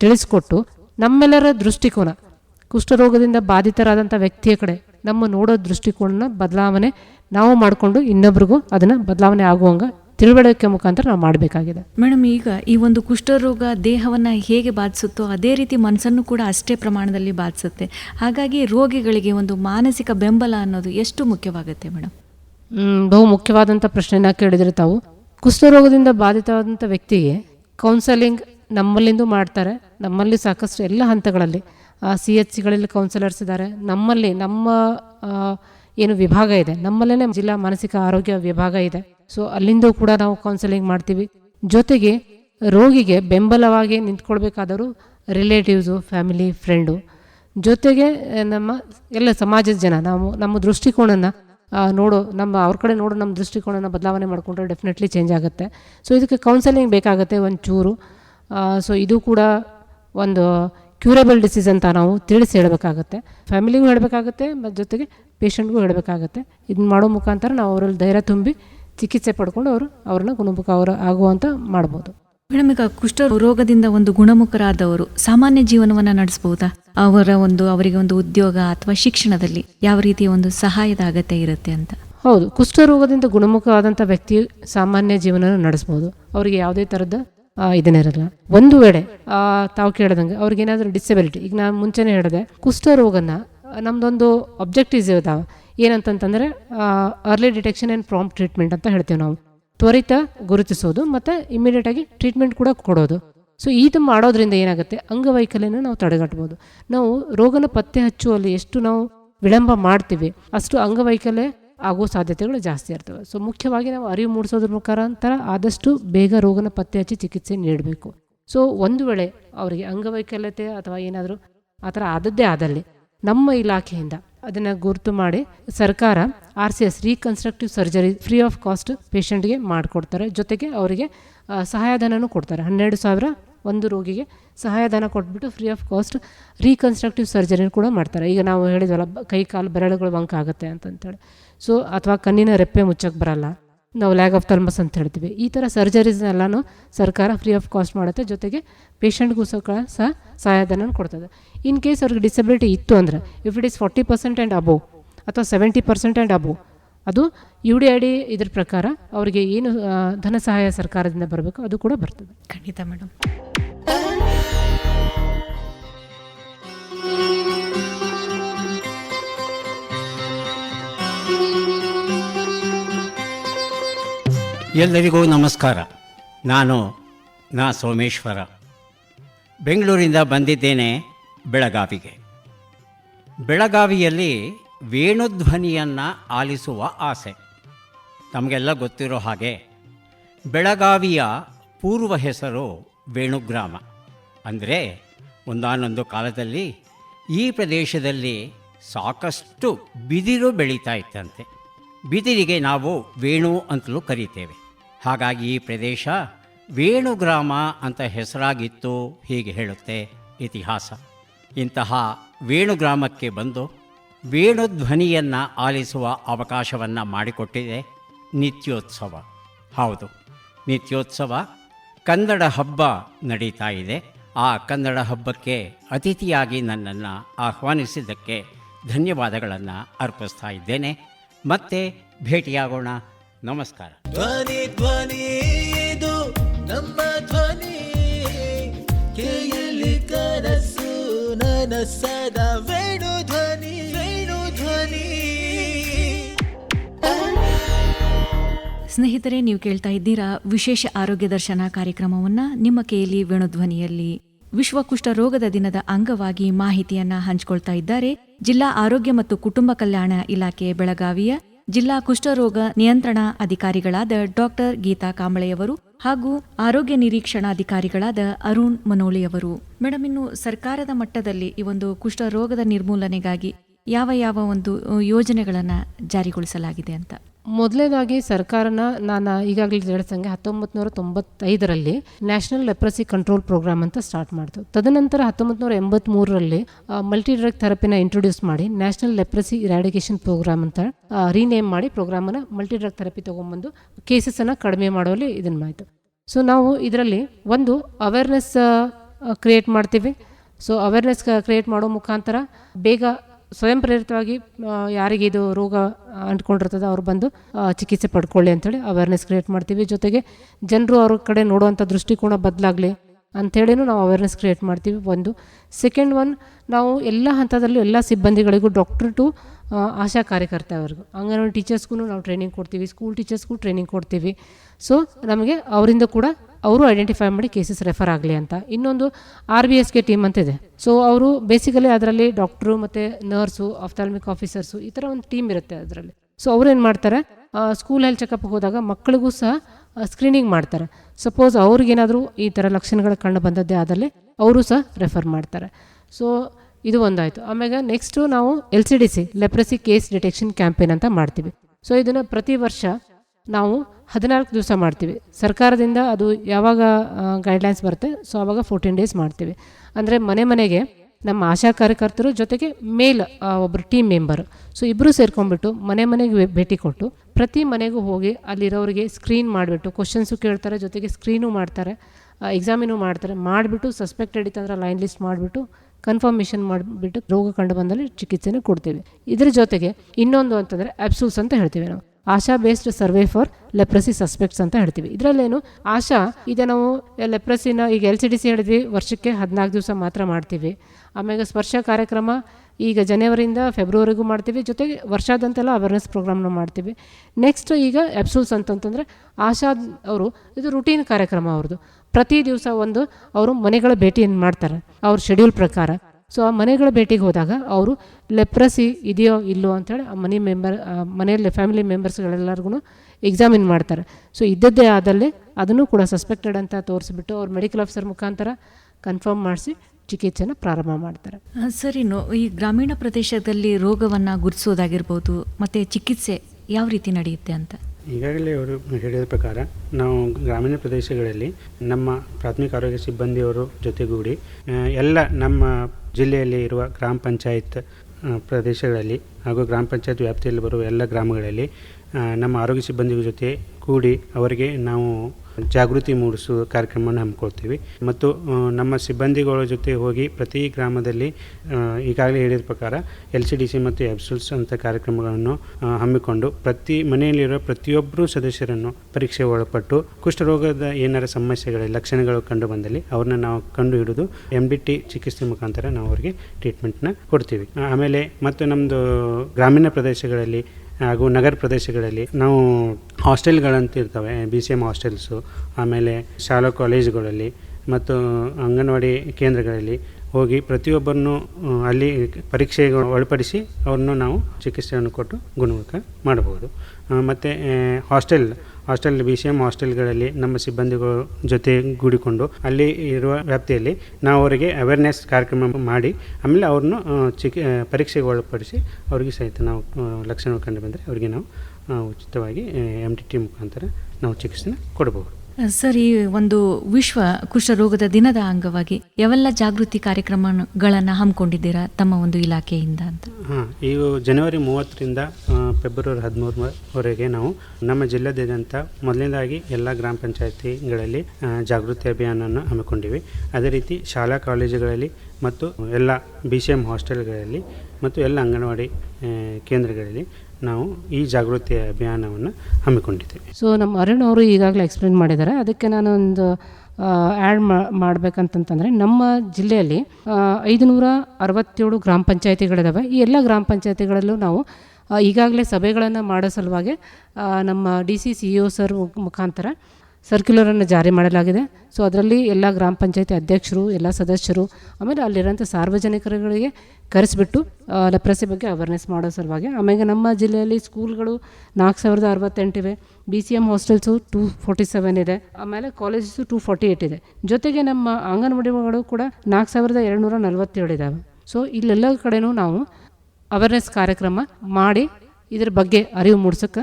ತಿಳಿಸ್ಕೊಟ್ಟು, ನಮ್ಮೆಲ್ಲರ ದೃಷ್ಟಿಕೋನ, ಕುಷ್ಠರೋಗದಿಂದ ಬಾಧಿತರಾದಂಥ ವ್ಯಕ್ತಿಯ ಕಡೆ ನಮ್ಮ ನೋಡೋ ದೃಷ್ಟಿಕೋನ ಬದಲಾವಣೆ ನಾವು ಮಾಡಿಕೊಂಡು ಇನ್ನೊಬ್ರಿಗೂ ಅದನ್ನು ಬದಲಾವಣೆ ಆಗುವಂಗೆ ತಿಳುವಳಿಕೆ ಮುಖಾಂತರ ನಾವು ಮಾಡಬೇಕಾಗಿದೆ. ಮೇಡಮ್ ಈಗ ಈ ಒಂದು ಕುಷ್ಠರೋಗ ದೇಹವನ್ನು ಹೇಗೆ ಬಾಧಿಸುತ್ತೋ ಅದೇ ರೀತಿ ಮನಸ್ಸನ್ನು ಕೂಡ ಅಷ್ಟೇ ಪ್ರಮಾಣದಲ್ಲಿ ಬಾಧಿಸುತ್ತೆ. ಹಾಗಾಗಿ ರೋಗಿಗಳಿಗೆ ಒಂದು ಮಾನಸಿಕ ಬೆಂಬಲ ಅನ್ನೋದು ಎಷ್ಟು ಮುಖ್ಯವಾಗುತ್ತೆ ಮೇಡಮ್? ಬಹು ಮುಖ್ಯವಾದಂಥ ಪ್ರಶ್ನೆನ ಕೇಳಿದರೆ ತಾವು ಕುಷ್ಠರೋಗದಿಂದ ಬಾಧಿತವಾದಂಥ ವ್ಯಕ್ತಿಗೆ ಕೌನ್ಸಲಿಂಗ್ ನಮ್ಮಲ್ಲಿಂದ ಮಾಡ್ತಾರೆ. ನಮ್ಮಲ್ಲಿ ಸಾಕಷ್ಟು ಎಲ್ಲ ಹಂತಗಳಲ್ಲಿ ಸಿ ಎಚ್ ಸಿಗಳಲ್ಲಿ ಕೌನ್ಸಿಲರ್ಸ್ ಇದ್ದಾರೆ. ನಮ್ಮಲ್ಲಿ ನಮ್ಮ ಏನು ವಿಭಾಗ ಇದೆ. ನಮ್ಮಲ್ಲೇ ಜಿಲ್ಲಾ ಮಾನಸಿಕ ಆರೋಗ್ಯ ವಿಭಾಗ ಇದೆ. ಸೊ ಅಲ್ಲಿಂದ ಕೂಡ ನಾವು ಕೌನ್ಸೆಲಿಂಗ್ ಮಾಡ್ತೀವಿ. ಜೊತೆಗೆ ರೋಗಿಗೆ ಬೆಂಬಲವಾಗಿ ನಿಂತ್ಕೊಳ್ಬೇಕಾದವರು ರಿಲೇಟಿವ್ಸು ಫ್ಯಾಮಿಲಿ ಫ್ರೆಂಡು ಜೊತೆಗೆ ನಮ್ಮ ಎಲ್ಲ ಸಮಾಜದ ಜನ, ನಾವು, ನಮ್ಮ ದೃಷ್ಟಿಕೋನನ ನೋಡು, ನಮ್ಮ, ಅವ್ರ ಕಡೆ ನೋಡೋ ನಮ್ಮ ದೃಷ್ಟಿಕೋನನ ಬದಲಾವಣೆ ಮಾಡಿಕೊಂಡ್ರೆ ಡೆಫಿನೆಟ್ಲಿ ಚೇಂಜ್ ಆಗುತ್ತೆ. ಸೊ ಇದಕ್ಕೆ ಕೌನ್ಸೆಲಿಂಗ್ ಬೇಕಾಗುತ್ತೆ ಒಂದು ಚೂರು ಸೊ ಇದು ಕೂಡ ಒಂದು ಕ್ಯೂರೇಬಲ್ ಡಿಸೀಸ್ ಅಂತ ನಾವು ತಿಳಿಸಿ ಹೇಳಬೇಕಾಗತ್ತೆ. ಫ್ಯಾಮಿಲಿಗೂ ಹೇಳಬೇಕಾಗುತ್ತೆ ಮತ್ತು ಜೊತೆಗೆ ಪೇಷಂಟ್ಗೂ ಹೇಳಬೇಕಾಗುತ್ತೆ. ಇದನ್ನ ಮಾಡೋ ಮುಖಾಂತರ ನಾವು ಅವರಲ್ಲಿ ಧೈರ್ಯ ತುಂಬಿ ಚಿಕಿತ್ಸೆ ಪಡ್ಕೊಂಡು ಅವರು ಅವ್ರನ್ನ ಗುಣಮುಖ ಅವರ ಆಗುವಂಥ ಮಾಡ್ಬೋದು. ಮೇಡಮ್ ಈಗ ಕುಷ್ಠ ರೋಗದಿಂದ ಒಂದು ಗುಣಮುಖರಾದವರು ಸಾಮಾನ್ಯ ಜೀವನವನ್ನ ನಡೆಸಬಹುದಾ ಅವರ ಒಂದು ಅವರಿಗೆ ಒಂದು ಉದ್ಯೋಗ ಅಥವಾ ಶಿಕ್ಷಣದಲ್ಲಿ ಯಾವ ರೀತಿಯ ಒಂದು ಸಹಾಯದ ಅಗತ್ಯ ಇರುತ್ತೆ ಅಂತ? ಹೌದು ಕುಷ್ಠರೋಗದಿಂದ ಗುಣಮುಖವಾದಂಥ ವ್ಯಕ್ತಿ ಸಾಮಾನ್ಯ ಜೀವನ ನಡೆಸ್ಬೋದು. ಅವರಿಗೆ ಯಾವುದೇ ಥರದ ಇದನ್ನಿರಲ್ಲ ಒಂದು ವೇಳೆ ಆ, ತಾವು ಕೇಳ್ದಂಗೆ ಅವ್ರಿಗೇನಾದರೂ ಡಿಸಬಿಲಿಟಿ ಈಗ ನಾನು ಮುಂಚೆನೇ ಹೇಳಿದೆ ಕುಷ್ಠರೋಗನ ರೋಗನ ನಮ್ದೊಂದು ಅಬ್ಜೆಕ್ಟಿವ್ಸ್ ಇದಾವೆ ಏನಂತಂತಂದರೆ early detection and prompt treatment ಅಂತ ಹೇಳ್ತೀವಿ ನಾವು. ತ್ವರಿತ ಗುರುತಿಸೋದು ಮತ್ತು ಇಮಿಡಿಯೇಟಾಗಿ ಟ್ರೀಟ್ಮೆಂಟ್ ಕೂಡ ಕೊಡೋದು. ಸೊ ಇದು ಮಾಡೋದ್ರಿಂದ ಏನಾಗುತ್ತೆ? ಅಂಗವೈಕಲ್ಯನ ನಾವು ತಡೆಗಟ್ಬೋದು. ನಾವು ರೋಗನ ಪತ್ತೆ ಹಚ್ಚುವಲ್ಲಿ ಎಷ್ಟು ನಾವು ವಿಳಂಬ ಮಾಡ್ತೀವಿ, ಅಷ್ಟು ಅಂಗವೈಕಲ್ಯ ಆಗೋ ಸಾಧ್ಯತೆಗಳು ಜಾಸ್ತಿ ಇರ್ತವೆ. ಸೊ ಮುಖ್ಯವಾಗಿ ನಾವು ಅರಿವು ಮೂಡಿಸೋದ್ರ ಮುಖಾಂತರ ಆದಷ್ಟು ಬೇಗ ರೋಗನ ಪತ್ತೆ ಹಚ್ಚಿ ಚಿಕಿತ್ಸೆ ನೀಡಬೇಕು. ಸೊ ಒಂದು ವೇಳೆ ಅವರಿಗೆ ಅಂಗವೈಕಲ್ಯತೆ ಅಥವಾ ಏನಾದರೂ ಆ ಥರ ಆದದ್ದೇ ಆದಲ್ಲಿ ನಮ್ಮ ಇಲಾಖೆಯಿಂದ ಅದನ್ನು ಗುರುತು ಮಾಡಿ ಸರ್ಕಾರ R C S reconstructive surgery free of cost ಪೇಷಂಟ್ಗೆ ಮಾಡಿಕೊಡ್ತಾರೆ. ಜೊತೆಗೆ ಅವರಿಗೆ ಸಹಾಯಧನನೂ ಕೊಡ್ತಾರೆ. ಹನ್ನೆರಡು ಸಾವಿರ ಒಂದು ರೋಗಿಗೆ ಸಹಾಯಧನ ಕೊಟ್ಬಿಟ್ಟು free of cost reconstructive surgery ಕೂಡ ಮಾಡ್ತಾರೆ. ಈಗ ನಾವು ಹೇಳಿದ್ವಲ್ಲ ಕೈ, ಕಾಲು ಬೆರಳುಗಳು ಬಂಕ ಆಗುತ್ತೆ ಅಂತಂತೇಳಿ. ಸೊ ಅಥವಾ ಕಣ್ಣಿನ ರೆಪ್ಪೆ ಮುಚ್ಚಕ್ಕೆ ಬರಲ್ಲ. ನಾವು ಲ್ಯಾಗ್ ಆಫ್ ಥರ್ಮಸ್ ಅಂತ ಹೇಳ್ತೀವಿ. ಈ ಥರ ಸರ್ಜರೀಸ್ನೆಲ್ಲನೂ ಸರ್ಕಾರ ಫ್ರೀ ಆಫ್ ಕಾಸ್ಟ್ ಮಾಡುತ್ತೆ. ಜೊತೆಗೆ ಪೇಷಂಟ್ಗೂ ಸಹ ಸಹ ಸಹಾಯಧನ ಕೊಡ್ತದೆ. ಇನ್ ಕೇಸ್ ಅವ್ರಿಗೆ ಡಿಸಬಿಲಿಟಿ ಇತ್ತು ಅಂದರೆ if it is forty percent and above ಅಥವಾ ಸೆವೆಂಟಿ ಪರ್ಸೆಂಟ್ ಆ್ಯಂಡ್ ಅಬೋವ್ ಅದು ಯು ಡಿ ಐ ಡಿ ಇದ್ರ ಪ್ರಕಾರ ಅವರಿಗೆ ಏನು ಧನ ಸಹಾಯ ಸರ್ಕಾರದಿಂದ ಬರಬೇಕು ಅದು ಕೂಡ ಬರ್ತದೆ. ಖಂಡಿತ ಮೇಡಮ್ ಎಲ್ಲರಿಗೂ ನಮಸ್ಕಾರ. ನಾನು ನಾ ಸೋಮೇಶ್ವರ. ಬೆಂಗಳೂರಿಂದ ಬಂದಿದ್ದೇನೆ ಬೆಳಗಾವಿಗೆ. ಬೆಳಗಾವಿಯಲ್ಲಿ ವೇಣುಧ್ವನಿಯನ್ನು ಆಲಿಸುವ ಆಸೆ. ನಮಗೆಲ್ಲ ಗೊತ್ತಿರೋ ಹಾಗೆ, ಬೆಳಗಾವಿಯ ಪೂರ್ವ ಹೆಸರು ವೇಣುಗ್ರಾಮ. ಅಂದರೆ ಒಂದಾನೊಂದು ಕಾಲದಲ್ಲಿ ಈ ಪ್ರದೇಶದಲ್ಲಿ ಸಾಕಷ್ಟು ಬಿದಿರು ಬೆಳೀತಾ ಇತ್ತಂತೆ. ಬಿದಿರಿಗೆ ನಾವು ವೇಣು ಅಂತಲೂ ಕರೀತೇವೆ. ಹಾಗಾಗಿ ಈ ಪ್ರದೇಶ ವೇಣುಗ್ರಾಮ ಅಂತ ಹೆಸರಾಗಿತ್ತು, ಹೀಗೆ ಹೇಳುತ್ತೆ ಇತಿಹಾಸ. ಇಂತಹ ವೇಣುಗ್ರಾಮಕ್ಕೆ ಬಂದು ವೇಣುಧ್ವನಿಯನ್ನು ಆಲಿಸುವ ಅವಕಾಶವನ್ನು ಮಾಡಿಕೊಟ್ಟಿದೆ ನಿತ್ಯೋತ್ಸವ. ಹೌದು, ನಿತ್ಯೋತ್ಸವ ಕನ್ನಡ ಹಬ್ಬ ನಡೀತಾ ಇದೆ. ಆ ಕನ್ನಡ ಹಬ್ಬಕ್ಕೆ ಅತಿಥಿಯಾಗಿ ನನ್ನನ್ನು ಆಹ್ವಾನಿಸಿದ್ದಕ್ಕೆ ಧನ್ಯವಾದಗಳನ್ನು ಅರ್ಪಿಸ್ತಾ ಇದ್ದೇನೆ. ಮತ್ತೆ ಭೇಟಿಯಾಗೋಣ. ನಮಸ್ಕಾರ. ಧ್ವನಿ ಧ್ವನಿ ನನಸದ ವೇಣು ಧ್ವನಿ ವೇಣು ಧ್ವನಿ ಸ್ನೇಹಿತರೆ, ನೀವು ಕೇಳ್ತಾ ಇದ್ದೀರಾ ವಿಶೇಷ ಆರೋಗ್ಯ ದರ್ಶನ ಕಾರ್ಯಕ್ರಮವನ್ನ ನಿಮ್ಮ ಕೇಳಿ ವೇಣುಧ್ವನಿಯಲ್ಲಿ. ವಿಶ್ವ ಕುಷ್ಠ ರೋಗದ ದಿನದ ಅಂಗವಾಗಿ ಮಾಹಿತಿಯನ್ನ ಹಂಚಿಕೊಳ್ತಾ ಇದ್ದಾರೆ ಜಿಲ್ಲಾ ಆರೋಗ್ಯ ಮತ್ತು ಕುಟುಂಬ ಕಲ್ಯಾಣ ಇಲಾಖೆ ಬೆಳಗಾವಿಯ ಜಿಲ್ಲಾ ಕುಷ್ಠರೋಗ ನಿಯಂತ್ರಣ ಅಧಿಕಾರಿಗಳಾದ ಡಾಕ್ಟರ್ ಗೀತಾ ಕಾಂಬಳೆಯವರು ಹಾಗೂ ಆರೋಗ್ಯ ನಿರೀಕ್ಷಣಾಧಿಕಾರಿಗಳಾದ ಅರುಣ್ ಮನೋಳಿಯವರು ಮೇಡಮ್ ಇನ್ನು ಸರ್ಕಾರದ ಮಟ್ಟದಲ್ಲಿ ಈ ಒಂದು ಕುಷ್ಠ ರೋಗದ ನಿರ್ಮೂಲನೆಗಾಗಿ ಯಾವ ಯಾವ ಒಂದು, ಯೋಜನೆಗಳನ್ನು ಜಾರಿಗೊಳಿಸಲಾಗಿದೆ ಅಂತ? ಮೊದಲನೇದಾಗಿ ಸರ್ಕಾರನ ನಾನು ಈಗಾಗಲೇ ಹೇಳ್ದಂಗೆ ಹತ್ತೊಂಬತ್ತು ನೂರ ತೊಂಬತ್ತೈದರಲ್ಲಿ ನ್ಯಾಷನಲ್ ಲೆಪ್ರಸಿ ಕಂಟ್ರೋಲ್ ಪ್ರೋಗ್ರಾಮ್ ಅಂತ ಸ್ಟಾರ್ಟ್ ಮಾಡ್ತು. ತದನಂತರ ಹತ್ತೊಂಬತ್ತು ನೂರ ಎಂಬತ್ತ್ಮೂರರಲ್ಲಿ ಮಲ್ಟಿ ಡ್ರಗ್ ಥೆರಪಿನ ಇಂಟ್ರೊಡ್ಯೂಸ್ ಮಾಡಿ, ನ್ಯಾಷನಲ್ ಲೆಪ್ರಸಿ ಇರಾಡಿಕೇಶನ್ ಪ್ರೋಗ್ರಾಮ್ ಅಂತ ರೀನೇಮ್ ಮಾಡಿ ಪ್ರೋಗ್ರಾಮನ್ನು ಮಲ್ಟಿ ಡ್ರಗ್ ಥೆರಪಿ ತೊಗೊಂಬಂದು ಕೇಸಸನ್ನು ಕಡಿಮೆ ಮಾಡುವಲ್ಲಿ ಇದನ್ನು ಮಾಡಿತು. ಸೊ ನಾವು ಇದರಲ್ಲಿ ಒಂದು ಅವೇರ್ನೆಸ್ ಕ್ರಿಯೇಟ್ ಮಾಡ್ತೀವಿ. ಸೊ ಅವೇರ್ನೆಸ್ ಕ್ರಿಯೇಟ್ ಮಾಡೋ ಮುಖಾಂತರ ಬೇಗ ಸ್ವಯಂ ಪ್ರೇರಿತವಾಗಿ ಯಾರಿಗೆ ಇದು ರೋಗ ಅಂಟ್ಕೊಂಡಿರ್ತದೆ ಅವ್ರು ಬಂದು ಚಿಕಿತ್ಸೆ ಪಡ್ಕೊಳ್ಳಿ ಅಂತೇಳಿ ಅವೇರ್ನೆಸ್ ಕ್ರಿಯೇಟ್ ಮಾಡ್ತೀವಿ. ಜೊತೆಗೆ ಜನರು ಅವ್ರ ಕಡೆ ನೋಡುವಂಥ ದೃಷ್ಟಿಕೋನ ಬದಲಾಗಲಿ ಅಂಥೇಳಿನೂ ನಾವು ಅವೇರ್ನೆಸ್ ಕ್ರಿಯೇಟ್ ಮಾಡ್ತೀವಿ. ಒಂದು. ಸೆಕೆಂಡ್ ಒನ್ ನಾವು ಎಲ್ಲ ಹಂತದಲ್ಲೂ ಎಲ್ಲ ಸಿಬ್ಬಂದಿಗಳಿಗೂ ಡಾಕ್ಟರ್ ಟು ಆಶಾ ಕಾರ್ಯಕರ್ತ ಅವ್ರಿಗೂ, ಅಂಗನವಾಡಿ ಟೀಚರ್ಸ್ಗೂ ನಾವು ಟ್ರೈನಿಂಗ್ ಕೊಡ್ತೀವಿ. ಸ್ಕೂಲ್ ಟೀಚರ್ಸ್ಗೂ ಟ್ರೈನಿಂಗ್ ಕೊಡ್ತೀವಿ. ಸೊ ನಮಗೆ ಅವರಿಂದ ಕೂಡ ಅವರು ಐಡೆಂಟಿಫೈ ಮಾಡಿ ಕೇಸಸ್ ರೆಫರ್ ಆಗಲಿ ಅಂತ. ಇನ್ನೊಂದು ಆರ್ ಬಿ ಎಸ್ಗೆ ಟೀಮ್ ಅಂತ ಇದೆ. ಸೊ ಅವರು ಬೇಸಿಕಲಿ ಅದರಲ್ಲಿ ಡಾಕ್ಟ್ರು ಮತ್ತು ನರ್ಸು ಆಫ್ತಾಲ್ಮಿಕ್ ಆಫೀಸರ್ಸು ಈ ಥರ ಒಂದು ಟೀಮ್ ಇರುತ್ತೆ ಅದರಲ್ಲಿ. ಸೊ ಅವ್ರು ಏನು ಮಾಡ್ತಾರೆ? ಸ್ಕೂಲ್ ಹೆಲ್ತ್ ಚೆಕಪ್ ಹೋದಾಗ ಮಕ್ಕಳಿಗೂ ಸಹ ಸ್ಕ್ರೀನಿಂಗ್ ಮಾಡ್ತಾರೆ. ಸಪೋಸ್ ಅವ್ರಿಗೇನಾದರೂ ಈ ಥರ ಲಕ್ಷಣಗಳು ಕಂಡು ಬಂದದ್ದೇ ಆದಲ್ಲಿ ಅವರು ಸಹ ರೆಫರ್ ಮಾಡ್ತಾರೆ. ಸೊ ಇದು ಒಂದಾಯಿತು. ಆಮೇಲೆ ನೆಕ್ಸ್ಟು ನಾವು L C D C leprosy case detection campaign ಅಂತ ಮಾಡ್ತೀವಿ. ಸೊ ಇದನ್ನು ಪ್ರತಿ ವರ್ಷ ನಾವು ಹದಿನಾಲ್ಕು ದಿವಸ ಮಾಡ್ತೀವಿ. ಸರ್ಕಾರದಿಂದ ಅದು ಯಾವಾಗ ಗೈಡ್ಲೈನ್ಸ್ ಬರುತ್ತೆ, ಸೊ ಆವಾಗ ಫೋರ್ಟೀನ್ ಡೇಸ್ ಮಾಡ್ತೀವಿ. ಅಂದರೆ ಮನೆ ಮನೆಗೆ ನಮ್ಮ ಆಶಾ ಕಾರ್ಯಕರ್ತರು ಜೊತೆಗೆ ಮೇಲ್ ಒಬ್ಬರು ಟೀಮ್ ಮೆಂಬರ್ ಸೊ ಇಬ್ಬರು ಸೇರ್ಕೊಂಡ್ಬಿಟ್ಟು ಮನೆ ಮನೆಗೆ ಭೇಟಿ ಕೊಟ್ಟು ಪ್ರತಿ ಮನೆಗೂ ಹೋಗಿ ಅಲ್ಲಿರೋರಿಗೆ ಸ್ಕ್ರೀನ್ ಮಾಡಿಬಿಟ್ಟು ಕ್ವಶನ್ಸು ಕೇಳ್ತಾರೆ, ಜೊತೆಗೆ ಸ್ಕ್ರೀನು ಮಾಡ್ತಾರೆ ಎಕ್ಸಾಮಿನೂ ಮಾಡ್ತಾರೆ. ಮಾಡಿಬಿಟ್ಟು ಸಸ್ಪೆಕ್ಟೆಡ್ ಇತ್ತಂದ್ರೆ ಲೈನ್ ಲಿಸ್ಟ್ ಮಾಡಿಬಿಟ್ಟು ಕನ್ಫರ್ಮೇಷನ್ ಮಾಡಿಬಿಟ್ಟು ರೋಗ ಕಂಡು ಬಂದಲ್ಲಿ ಚಿಕಿತ್ಸೆನೂ ಕೊಡ್ತೀವಿ. ಇದರ ಜೊತೆಗೆ ಇನ್ನೊಂದು ಅಂತಂದರೆ ಅಬ್ಸೂಸ್ ಅಂತ ಹೇಳ್ತೀವಿ ನಾವು. ASHA based survey for leprosy suspects ಅಂತ ಹೇಳ್ತೀವಿ. ಇದರಲ್ಲೇನು ಆಶಾ, ಈಗ ನಾವು ಲೆಪ್ರಸಿನ ಈಗ ಎಲ್ ಸಿ ಡಿ ಸಿ ಹೇಳಿದ್ವಿ, ವರ್ಷಕ್ಕೆ ಹದಿನಾಲ್ಕು ದಿವಸ ಮಾತ್ರ ಮಾಡ್ತೀವಿ. ಆಮೇಲೆ ಸ್ಪರ್ಶ ಕಾರ್ಯಕ್ರಮ ಈಗ ಜನವರಿಯಿಂದ ಫೆಬ್ರವರಿಗೂ ಮಾಡ್ತೀವಿ. ಜೊತೆಗೆ ವರ್ಷಾದಂತೆಲ್ಲ ಅವೇರ್ನೆಸ್ ಪ್ರೋಗ್ರಾಮ್ನ ಮಾಡ್ತೀವಿ. ನೆಕ್ಸ್ಟ್ ಈಗ ಎಪ್ಸೂಲ್ಸ್ ಅಂತಂತಂದರೆ ಆಶಾ ಅವರು, ಇದು ರುಟೀನ್ ಕಾರ್ಯಕ್ರಮ ಅವ್ರದ್ದು ಪ್ರತಿ ದಿವಸ ಒಂದು, ಅವರು ಮನೆಗಳ ಭೇಟಿಯನ್ನು ಮಾಡ್ತಾರೆ. ಅವ್ರ ಶೆಡ್ಯೂಲ್ ಪ್ರಕಾರ. ಸೊ ಆ ಮನೆಗಳ ಭೇಟಿಗೆ ಹೋದಾಗ ಅವರು ಲೆಪ್ರಸಿ ಇದೆಯೋ ಇಲ್ಲೋ ಅಂತೇಳಿ ಆ ಮನೆ ಮೆಂಬರ್ ಮನೆಯಲ್ಲಿ ಫ್ಯಾಮಿಲಿ ಮೆಂಬರ್ಸ್ಗಳೆಲ್ಲರಿಗೂ ಎಕ್ಸಾಮಿನ್ ಮಾಡ್ತಾರೆ. ಸೊ ಇದ್ದದ್ದೇ ಆದಲ್ಲಿ ಅದನ್ನು ಕೂಡ ಸಸ್ಪೆಕ್ಟೆಡ್ ಅಂತ ತೋರಿಸ್ಬಿಟ್ಟು ಅವ್ರು ಮೆಡಿಕಲ್ ಆಫೀಸರ್ ಮುಖಾಂತರ ಕನ್ಫರ್ಮ್ ಮಾಡಿಸಿ ಚಿಕಿತ್ಸೆನ ಪ್ರಾರಂಭ ಮಾಡ್ತಾರೆ. ಸರಿ ನೋ ಈ ಗ್ರಾಮೀಣ ಪ್ರದೇಶದಲ್ಲಿ ರೋಗವನ್ನು ಗುರುತಿಸೋದಾಗಿರ್ಬೋದು ಮತ್ತು ಚಿಕಿತ್ಸೆ ಯಾವ ರೀತಿ ನಡೆಯುತ್ತೆ ಅಂತ? ಈಗಾಗಲೇ ಅವರು ಹೇಳಿದ ಪ್ರಕಾರ ನಾವು ಗ್ರಾಮೀಣ ಪ್ರದೇಶಗಳಲ್ಲಿ ನಮ್ಮ ಪ್ರಾಥಮಿಕ ಆರೋಗ್ಯ ಸಿಬ್ಬಂದಿಯವರು ಜೊತೆಗೂಡಿ ಎಲ್ಲ ನಮ್ಮ ಜಿಲ್ಲೆಯಲ್ಲಿ ಇರುವ ಗ್ರಾಮ ಪಂಚಾಯತ್ ಪ್ರದೇಶಗಳಲ್ಲಿ ಹಾಗೂ ಗ್ರಾಮ ಪಂಚಾಯತ್ ವ್ಯಾಪ್ತಿಯಲ್ಲಿ ಬರುವ ಎಲ್ಲ ಗ್ರಾಮಗಳಲ್ಲಿ ನಮ್ಮ ಆರೋಗ್ಯ ಸಿಬ್ಬಂದಿಗಳ ಜೊತೆ ಕೂಡಿ ಅವರಿಗೆ ನಾವು ಜಾಗೃತಿ ಮೂಡಿಸುವ ಕಾರ್ಯಕ್ರಮವನ್ನು ಹಮ್ಮಿಕೊಳ್ತೀವಿ. ಮತ್ತು ನಮ್ಮ ಸಿಬ್ಬಂದಿಗಳ ಜೊತೆ ಹೋಗಿ ಪ್ರತಿ ಗ್ರಾಮದಲ್ಲಿ ಈಗಾಗಲೇ ಹೇಳಿದ ಪ್ರಕಾರ ಎಲ್ ಸಿ ಡಿ ಸಿ ಮತ್ತು ಎಬ್ಸುಲ್ಸ್ ಅಂತ ಕಾರ್ಯಕ್ರಮಗಳನ್ನು ಹಮ್ಮಿಕೊಂಡು ಪ್ರತಿ ಮನೆಯಲ್ಲಿರುವ ಪ್ರತಿಯೊಬ್ಬರು ಸದಸ್ಯರನ್ನು ಪರೀಕ್ಷೆ ಒಳಪಟ್ಟು ಕುಷ್ಠರೋಗದ ಏನಾರ ಸಮಸ್ಯೆಗಳ ಲಕ್ಷಣಗಳು ಕಂಡು ಬಂದಲ್ಲಿ ಅವ್ರನ್ನ ನಾವು ಕಂಡು ಹಿಡಿದು ಎಂ ಡಿ ಟಿ ಚಿಕಿತ್ಸೆ ಮುಖಾಂತರ ನಾವು ಅವರಿಗೆ ಟ್ರೀಟ್ಮೆಂಟ್ನ ಕೊಡ್ತೀವಿ. ಆಮೇಲೆ, ಮತ್ತು ನಮ್ಮದು ಗ್ರಾಮೀಣ ಪ್ರದೇಶಗಳಲ್ಲಿ ಹಾಗೂ ನಗರ ಪ್ರದೇಶಗಳಲ್ಲಿ ನಾವು ಹಾಸ್ಟೆಲ್ಗಳಂತ ಇರ್ತವೆ ಬಿ ಸಿ ಎಂ ಹಾಸ್ಟೆಲ್ಸು, ಆಮೇಲೆ ಶಾಲಾ ಕಾಲೇಜುಗಳಲ್ಲಿ ಮತ್ತು ಅಂಗನವಾಡಿ ಕೇಂದ್ರಗಳಲ್ಲಿ ಹೋಗಿ ಪ್ರತಿಯೊಬ್ಬರನ್ನು ಅಲ್ಲಿ ಪರೀಕ್ಷೆಗೆ ಒಳಪಡಿಸಿ ಅವ್ರನ್ನು ನಾವು ಚಿಕಿತ್ಸೆಯನ್ನು ಕೊಟ್ಟು ಗುಣಮುಖ ಮಾಡಬಹುದು. ಮತ್ತು hostel hostel B C M ಹಾಸ್ಟೆಲ್ಗಳಲ್ಲಿ ನಮ್ಮ ಸಿಬ್ಬಂದಿಗಳ ಜೊತೆ ಗೂಡಿಕೊಂಡು ಅಲ್ಲಿ ಇರುವ ವ್ಯಾಪ್ತಿಯಲ್ಲಿ ನಾವು ಅವರಿಗೆ ಅವೇರ್ನೆಸ್ ಕಾರ್ಯಕ್ರಮ ಮಾಡಿ, ಆಮೇಲೆ ಅವ್ರನ್ನು ಚಿಕಿ ಪರೀಕ್ಷೆಗೆ ಒಳಪಡಿಸಿ ಅವರಿಗೆ ಸಹಿತ ನಾವು ಲಕ್ಷಣಗಳು ಕಂಡು ಬಂದರೆ ಅವರಿಗೆ ನಾವು ಉಚಿತವಾಗಿ ಎಂ ಟಿ ಟಿ ಮುಖಾಂತರ ನಾವು ಚಿಕಿತ್ಸೆನ ಕೊಡಬಹುದು. ಸರ್ ಈ ಒಂದು ವಿಶ್ವ ಕುಷ್ಠರೋಗದ ದಿನದ ಅಂಗವಾಗಿ ಯಾವೆಲ್ಲ ಜಾಗೃತಿ ಕಾರ್ಯಕ್ರಮಗಳನ್ನು ಹಮ್ಮಿಕೊಂಡಿದ್ದೀರಾ ತಮ್ಮ ಒಂದು ಇಲಾಖೆಯಿಂದ ಅಂತ? ಹಾಂ ಈಗ ಜನವರಿ ಮೂವತ್ತರಿಂದ ಫೆಬ್ರವರಿ ಹದಿಮೂರವರೆಗೆ ನಾವು ನಮ್ಮ ಜಿಲ್ಲೆದಾದ್ಯಂತ ಮೊದಲನೇದಾಗಿ ಎಲ್ಲ ಗ್ರಾಮ ಪಂಚಾಯತಿಗಳಲ್ಲಿ ಜಾಗೃತಿ ಅಭಿಯಾನವನ್ನು ಹಮ್ಮಿಕೊಂಡಿವಿ. ಅದೇ ರೀತಿ ಶಾಲಾ ಕಾಲೇಜುಗಳಲ್ಲಿ ಮತ್ತು ಎಲ್ಲ ಬಿ ಸಿ ಎಂ ಹಾಸ್ಟೆಲ್ಗಳಲ್ಲಿ ಮತ್ತು ಎಲ್ಲ ಅಂಗನವಾಡಿ ಕೇಂದ್ರಗಳಲ್ಲಿ. ನಾವು ಈ ಜಾಗೃತಿ ಅಭಿಯಾನವನ್ನು ಹಮ್ಮಿಕೊಂಡಿದ್ದೇವೆ. ಸೊ ನಮ್ಮ ಅರುಣ್ ಅವರು ಈಗಾಗಲೇ ಎಕ್ಸ್ಪ್ಲೇನ್ ಮಾಡಿದ್ದಾರೆ. ಅದಕ್ಕೆ ನಾನು ಒಂದು ಆ್ಯಡ್ ಮಾಡಬೇಕಂತಂತಂದರೆ ನಮ್ಮ ಜಿಲ್ಲೆಯಲ್ಲಿ ಐದುನೂರ ಅರವತ್ತೇಳು ಗ್ರಾಮ ಪಂಚಾಯತಿಗಳಿದ್ದಾವೆ ಈ ಎಲ್ಲ ಗ್ರಾಮ ಪಂಚಾಯತಿಗಳಲ್ಲೂ ನಾವು ಈಗಾಗಲೇ ಸಭೆಗಳನ್ನು ಮಾಡೋ ಸಲುವಾಗಿ ನಮ್ಮ D C C E O sir ಮುಖಾಂತರ ಸರ್ಕ್ಯುಲರನ್ನು ಜಾರಿ ಮಾಡಲಾಗಿದೆ. ಸೊ ಅದರಲ್ಲಿ ಎಲ್ಲ ಗ್ರಾಮ ಪಂಚಾಯತಿ ಅಧ್ಯಕ್ಷರು, ಎಲ್ಲ ಸದಸ್ಯರು, ಆಮೇಲೆ ಅಲ್ಲಿರೋಂಥ ಸಾರ್ವಜನಿಕರುಗಳಿಗೆ ಕರೆಸಿಬಿಟ್ಟು ಲೆಪ್ರಸಿ ಬಗ್ಗೆ ಅವೇರ್ನೆಸ್ ಮಾಡೋ ಸಲುವಾಗಿ. ಆಮೇಲೆ ನಮ್ಮ ಜಿಲ್ಲೆಯಲ್ಲಿ ಸ್ಕೂಲ್ಗಳು ನಾಲ್ಕು ಸಾವಿರದ ಅರವತ್ತೆಂಟಿವೆ B C M hostels two forty seven ಇದೆ. ಆಮೇಲೆ ಕಾಲೇಜಸ್ಸು ಟೂ ಫೋರ್ಟಿ ಏಯ್ಟ್ ಇದೆ. ಜೊತೆಗೆ ನಮ್ಮ ಅಂಗನವಾಡಿಗಳು ಕೂಡ ನಾಲ್ಕು ಸಾವಿರದ ಎರಡುನೂರ ನಲವತ್ತೇಳು ಇದ್ದಾವೆ ಸೊ ಇಲ್ಲೆಲ್ಲ ಕಡೆನೂ ನಾವು ಅವೇರ್ನೆಸ್ ಕಾರ್ಯಕ್ರಮ ಮಾಡಿ ಇದ್ರ ಬಗ್ಗೆ ಅರಿವು ಮೂಡ್ಸೋಕ್ಕೆ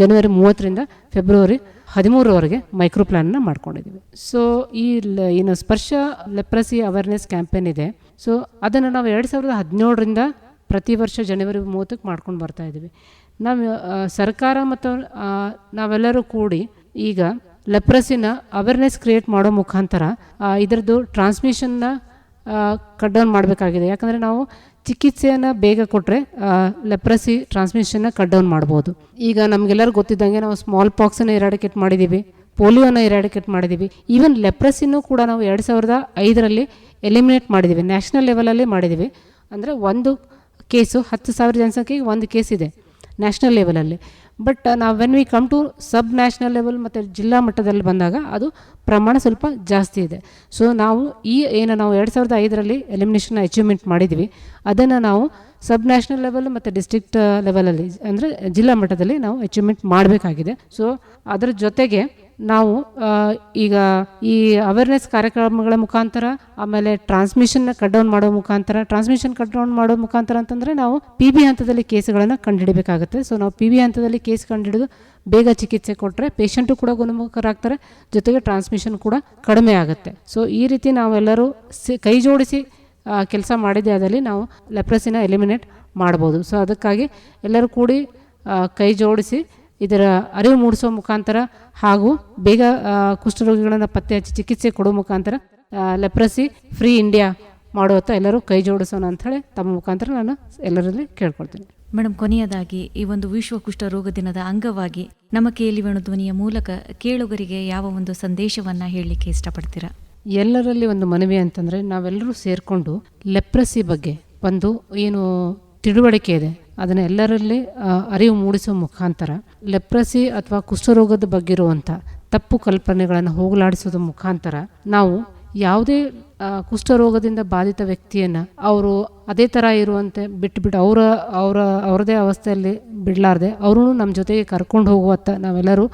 ಜನವರಿ ಮೂವತ್ತರಿಂದ ಫೆಬ್ರವರಿ ಹದಿಮೂರರವರೆಗೆ ಮೈಕ್ರೋ ಪ್ಲ್ಯಾನ್ನ ಮಾಡ್ಕೊಂಡಿದ್ದೀವಿ ಸೊ ಈ ಏನು ಸ್ಪರ್ಶ ಲೆಪ್ರಸಿ ಅವೇರ್ನೆಸ್ ಕ್ಯಾಂಪೇನ್ ಇದೆ. ಸೊ ಅದನ್ನು ನಾವು ಎರಡು ಸಾವಿರದ ಹದಿನೇಳರಿಂದ ಪ್ರತಿ ವರ್ಷ ಜನವರಿ ಮೂವತ್ತಕ್ಕೆ ಮಾಡ್ಕೊಂಡು ಬರ್ತಾ ಇದ್ದೀವಿ ನಾವು ಸರ್ಕಾರ ಮತ್ತು ನಾವೆಲ್ಲರೂ ಕೂಡಿ ಈಗ ಲೆಪ್ರಸಿನ ಅವೇರ್ನೆಸ್ ಕ್ರಿಯೇಟ್ ಮಾಡೋ ಮುಖಾಂತರ ಇದರದ್ದು ಟ್ರಾನ್ಸ್ಮಿಷನ್ನ ಕಟ್ ಡೌನ್ ಮಾಡಬೇಕಾಗಿದೆ. ಯಾಕಂದರೆ ನಾವು ಚಿಕಿತ್ಸೆಯನ್ನು ಬೇಗ ಕೊಟ್ಟರೆ ಲೆಪ್ರಸಿ ಟ್ರಾನ್ಸ್ಮಿಷನ್ನ ಕಟ್ ಡೌನ್ ಮಾಡ್ಬೋದು. ಈಗ ನಮಗೆಲ್ಲರೂ ಗೊತ್ತಿದ್ದಂಗೆ ನಾವು ಸ್ಮಾಲ್ ಪಾಕ್ಸನ್ನು ಇರಾಡಿಕೇಟ್ ಮಾಡಿದ್ದೀವಿ ಪೋಲಿಯೋನ ಇರಾಡಿಕೇಟ್ ಮಾಡಿದ್ದೀವಿ ಈವನ್ ಲೆಪ್ರಸಿನೂ ಕೂಡ ನಾವು ಎರಡು ಸಾವಿರದ ಐದರಲ್ಲಿ ಎಲಿಮಿನೇಟ್ ಮಾಡಿದ್ದೀವಿ ನ್ಯಾಷನಲ್ ಲೆವೆಲಲ್ಲಿ ಮಾಡಿದ್ದೀವಿ ಅಂದರೆ ಒಂದು ಕೇಸು ಹತ್ತು ಸಾವಿರ ಜನಸಂಖ್ಯೆಗೆ ಒಂದು ಕೇಸ್ ಇದೆ ನ್ಯಾಷನಲ್ ಲೆವೆಲಲ್ಲಿ ಬಟ್ ನಾವು when we come to sub national level ಮತ್ತು ಜಿಲ್ಲಾ ಮಟ್ಟದಲ್ಲಿ ಬಂದಾಗ ಅದು ಪ್ರಮಾಣ ಸ್ವಲ್ಪ ಜಾಸ್ತಿ ಇದೆ. ಸೊ ನಾವು ಈ, ಏನು ನಾವು ಎರಡು ಸಾವಿರದ ಐದರಲ್ಲಿ ಎಲಿಮಿನೇಷನ್ ಅಚೀವ್ಮೆಂಟ್ ಮಾಡಿದ್ವಿ. ಅದನ್ನು ನಾವು ಸಬ್ ನ್ಯಾಷನಲ್ ಲೆವೆಲ್ ಮತ್ತು ಡಿಸ್ಟ್ರಿಕ್ಟ್ ಲೆವೆಲಲ್ಲಿ ಅಂದರೆ ಜಿಲ್ಲಾ ಮಟ್ಟದಲ್ಲಿ ನಾವು ಅಚೀವ್ಮೆಂಟ್ ಮಾಡಬೇಕಾಗಿದೆ. ಸೊ ಅದರ ಜೊತೆಗೆ ನಾವು ಈಗ ಈ ಅವೇರ್ನೆಸ್ ಕಾರ್ಯಕ್ರಮಗಳ ಮುಖಾಂತರ, ಆಮೇಲೆ ಟ್ರಾನ್ಸ್ಮಿಷನ್ನ ಕಟ್ ಡೌನ್ ಮಾಡೋ ಮುಖಾಂತರ ಟ್ರಾನ್ಸ್ಮಿಷನ್ ಕಟ್ ಡೌನ್ ಮಾಡೋ ಮುಖಾಂತರ ಅಂತಂದರೆ ನಾವು ಪಿ ಬಿ ಹಂತದಲ್ಲಿ ಕೇಸ್ಗಳನ್ನು ಕಂಡುಹಿಡಬೇಕಾಗುತ್ತೆ. ಸೊ ನಾವು ಪಿ ಬಿ ಹಂತದಲ್ಲಿ ಕೇಸ್ ಕಂಡುಹಿಡಿದು ಬೇಗ ಚಿಕಿತ್ಸೆ ಕೊಟ್ಟರೆ ಪೇಷಂಟು ಕೂಡ ಗುಣಮುಖರಾಗ್ತಾರೆ, ಜೊತೆಗೆ ಟ್ರಾನ್ಸ್ಮಿಷನ್ ಕೂಡ ಕಡಿಮೆ ಆಗುತ್ತೆ. ಸೊ ಈ ರೀತಿ ನಾವೆಲ್ಲರೂ ಕೈ ಜೋಡಿಸಿ ಕೆಲಸ ಮಾಡಿದ್ದೇ ಆದಲ್ಲಿ ನಾವು ಲೆಪ್ರಸಿನ ಎಲಿಮಿನೇಟ್ ಮಾಡ್ಬೋದು. ಸೊ ಅದಕ್ಕಾಗಿ ಎಲ್ಲರೂ ಕೂಡಿ ಕೈ ಜೋಡಿಸಿ ಇದರ ಅರಿವು ಮೂಡಿಸೋ ಮುಖಾಂತರ ಹಾಗೂ ಬೇಗ ಕುಷ್ಠರೋಗಿಗಳನ್ನು ಪತ್ತೆ ಹಚ್ಚಿ ಚಿಕಿತ್ಸೆ ಕೊಡೋ ಮುಖಾಂತರ ಲೆಪ್ರಸಿ ಫ್ರೀ ಇಂಡಿಯಾ ಮಾಡುವತ್ತ ಎಲ್ಲರೂ ಕೈ ಜೋಡಿಸೋಣ ಅಂಥೇಳಿ ತಮ್ಮ ಮುಖಾಂತರ ನಾನು ಎಲ್ಲರಲ್ಲಿ ಕೇಳ್ಕೊಳ್ತೀನಿ. ಮೇಡಮ್ ಕೊನೆಯದಾಗಿ ಈ ಒಂದು ವಿಶ್ವ ಕುಷ್ಠರೋಗ ದಿನದ ಅಂಗವಾಗಿ ನಮ್ಮ ಕೇಳಿ ಧ್ವನಿಯ ಮೂಲಕ ಕೇಳುಗರಿಗೆ ಯಾವ ಒಂದು ಸಂದೇಶವನ್ನ ಹೇಳಲಿಕ್ಕೆ ಇಷ್ಟಪಡ್ತೀರಾ? ಎಲ್ಲರಲ್ಲಿ ಒಂದು ಮನವಿ ಅಂತಂದರೆ ನಾವೆಲ್ಲರೂ ಸೇರಿಕೊಂಡು ಲೆಪ್ರಸಿ ಬಗ್ಗೆ ಒಂದು ಏನು ತಿಳುವಳಿಕೆ ಇದೆ. ಅದನ್ನು ಎಲ್ಲರಲ್ಲಿ ಅರಿವು ಮೂಡಿಸುವ ಮುಖಾಂತರ, ಲೆಪ್ರಸಿ ಅಥವಾ ಕುಷ್ಠರೋಗದ ಬಗ್ಗೆ ಇರುವಂಥ ತಪ್ಪು ಕಲ್ಪನೆಗಳನ್ನು ಹೋಗಲಾಡಿಸೋದ್ರ ಮುಖಾಂತರ ನಾವು ಯಾವುದೇ ಕುಷ್ಠರೋಗದಿಂದ ಬಾಧಿತ ವ್ಯಕ್ತಿಯನ್ನು ಅವರು ಅದೇ ಥರ ಇರುವಂತೆ ಬಿಟ್ಟುಬಿಟ್ಟು ಅವರ ಅವರ, ಅವರದೇ ಅವಸ್ಥೆಯಲ್ಲಿ ಬಿಡಲಾರ್ದೆ ಅವರೂ ನಮ್ಮ ಜೊತೆಗೆ ಕರ್ಕೊಂಡು ಹೋಗುವತ್ತ ನಾವೆಲ್ಲರೂ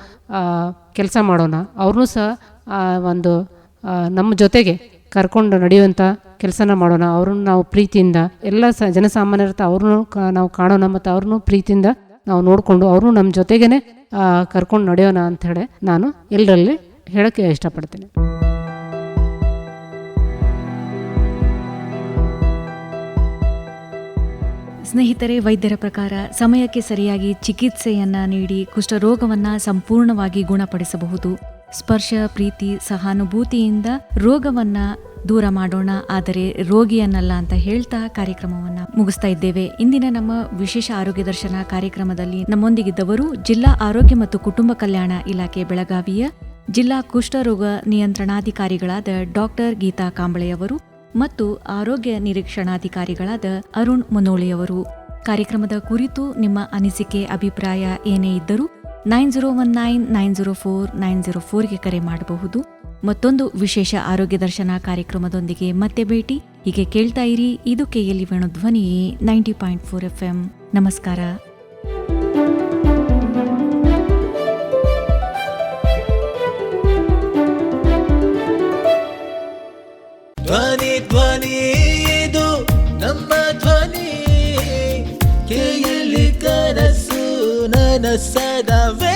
ಕೆಲಸ ಮಾಡೋಣ. ಅವ್ರನ್ನೂ ಸಹ ಒಂದು ನಮ್ಮ ಜೊತೆಗೆ ಕರ್ಕೊಂಡು ನಡೆಯುವಂಥ ಕೆಲಸನ ಮಾಡೋಣ. ಅವ್ರನ್ನ ನಾವು ಪ್ರೀತಿಯಿಂದ, ಎಲ್ಲ ಸ ಜನಸಾಮಾನ್ಯರ ಅವ್ರನ್ನೂ ನಾವು ಕಾಣೋಣ ಮತ್ತು ಅವ್ರನ್ನೂ ಪ್ರೀತಿಯಿಂದ ನಾವು ನೋಡಿಕೊಂಡು ಅವ್ರನ್ನೂ ನಮ್ಮ ಜೊತೆಗೇ ಕರ್ಕೊಂಡು ನಡೆಯೋಣ ಅಂಥೇಳಿ ನಾನು ಎಲ್ಲರಲ್ಲಿ ಹೇಳೋಕ್ಕೆ ಇಷ್ಟಪಡ್ತೀನಿ. ಸ್ನೇಹಿತರೆ, ವೈದ್ಯರ ಪ್ರಕಾರ ಸಮಯಕ್ಕೆ ಸರಿಯಾಗಿ ಚಿಕಿತ್ಸೆಯನ್ನ ನೀಡಿ ಕುಷ್ಠರೋಗವನ್ನು ಸಂಪೂರ್ಣವಾಗಿ ಗುಣಪಡಿಸಬಹುದು. ಸ್ಪರ್ಶ, ಪ್ರೀತಿ, ಸಹಾನುಭೂತಿಯಿಂದ ರೋಗವನ್ನ ದೂರ ಮಾಡೋಣ. ಆದರೆ ರೋಗಿಯನ್ನಲ್ಲ ಅಂತ ಹೇಳ್ತಾ ಕಾರ್ಯಕ್ರಮವನ್ನ ಮುಗಿಸ್ತಾ ಇದ್ದೇವೆ. ಇಂದಿನ ನಮ್ಮ ವಿಶೇಷ ಆರೋಗ್ಯ ದರ್ಶನ ಕಾರ್ಯಕ್ರಮದಲ್ಲಿ ನಮ್ಮೊಂದಿಗಿದ್ದವರು ಜಿಲ್ಲಾ ಆರೋಗ್ಯ ಮತ್ತು ಕುಟುಂಬ ಕಲ್ಯಾಣ ಇಲಾಖೆ ಬೆಳಗಾವಿಯ ಜಿಲ್ಲಾ ಕುಷ್ಠರೋಗ ನಿಯಂತ್ರಣಾಧಿಕಾರಿಗಳಾದ ಡಾಕ್ಟರ್ ಗೀತಾ ಕಾಂಬಳೆಯವರು ಮತ್ತು ಆರೋಗ್ಯ ನಿರೀಕ್ಷಣಾಧಿಕಾರಿಗಳಾದ ಅರುಣ್ ಮುನೋಳಿಯವರು. ಕಾರ್ಯಕ್ರಮದ ಕುರಿತು ನಿಮ್ಮ ಅನಿಸಿಕೆ, ಅಭಿಪ್ರಾಯ ಏನೇ ಇದ್ದರೂ nine zero one nine nine zero four nine zero ಫೋರ್ಗೆ ಕರೆ ಮಾಡಬಹುದು. ಮತ್ತೊಂದು ವಿಶೇಷ ಆರೋಗ್ಯ ದರ್ಶನ ಕಾರ್ಯಕ್ರಮದೊಂದಿಗೆ ಮತ್ತೆ ಭೇಟಿ. ಹೀಗೆ ಕೇಳ್ತಾ ಇರಿ, ಇದು KLE Venu Dhwani ninety point four F M ನಮಸ್ಕಾರ. ಧ್ವನಿ ಧ್ವನಿ. ಕೇಳಿ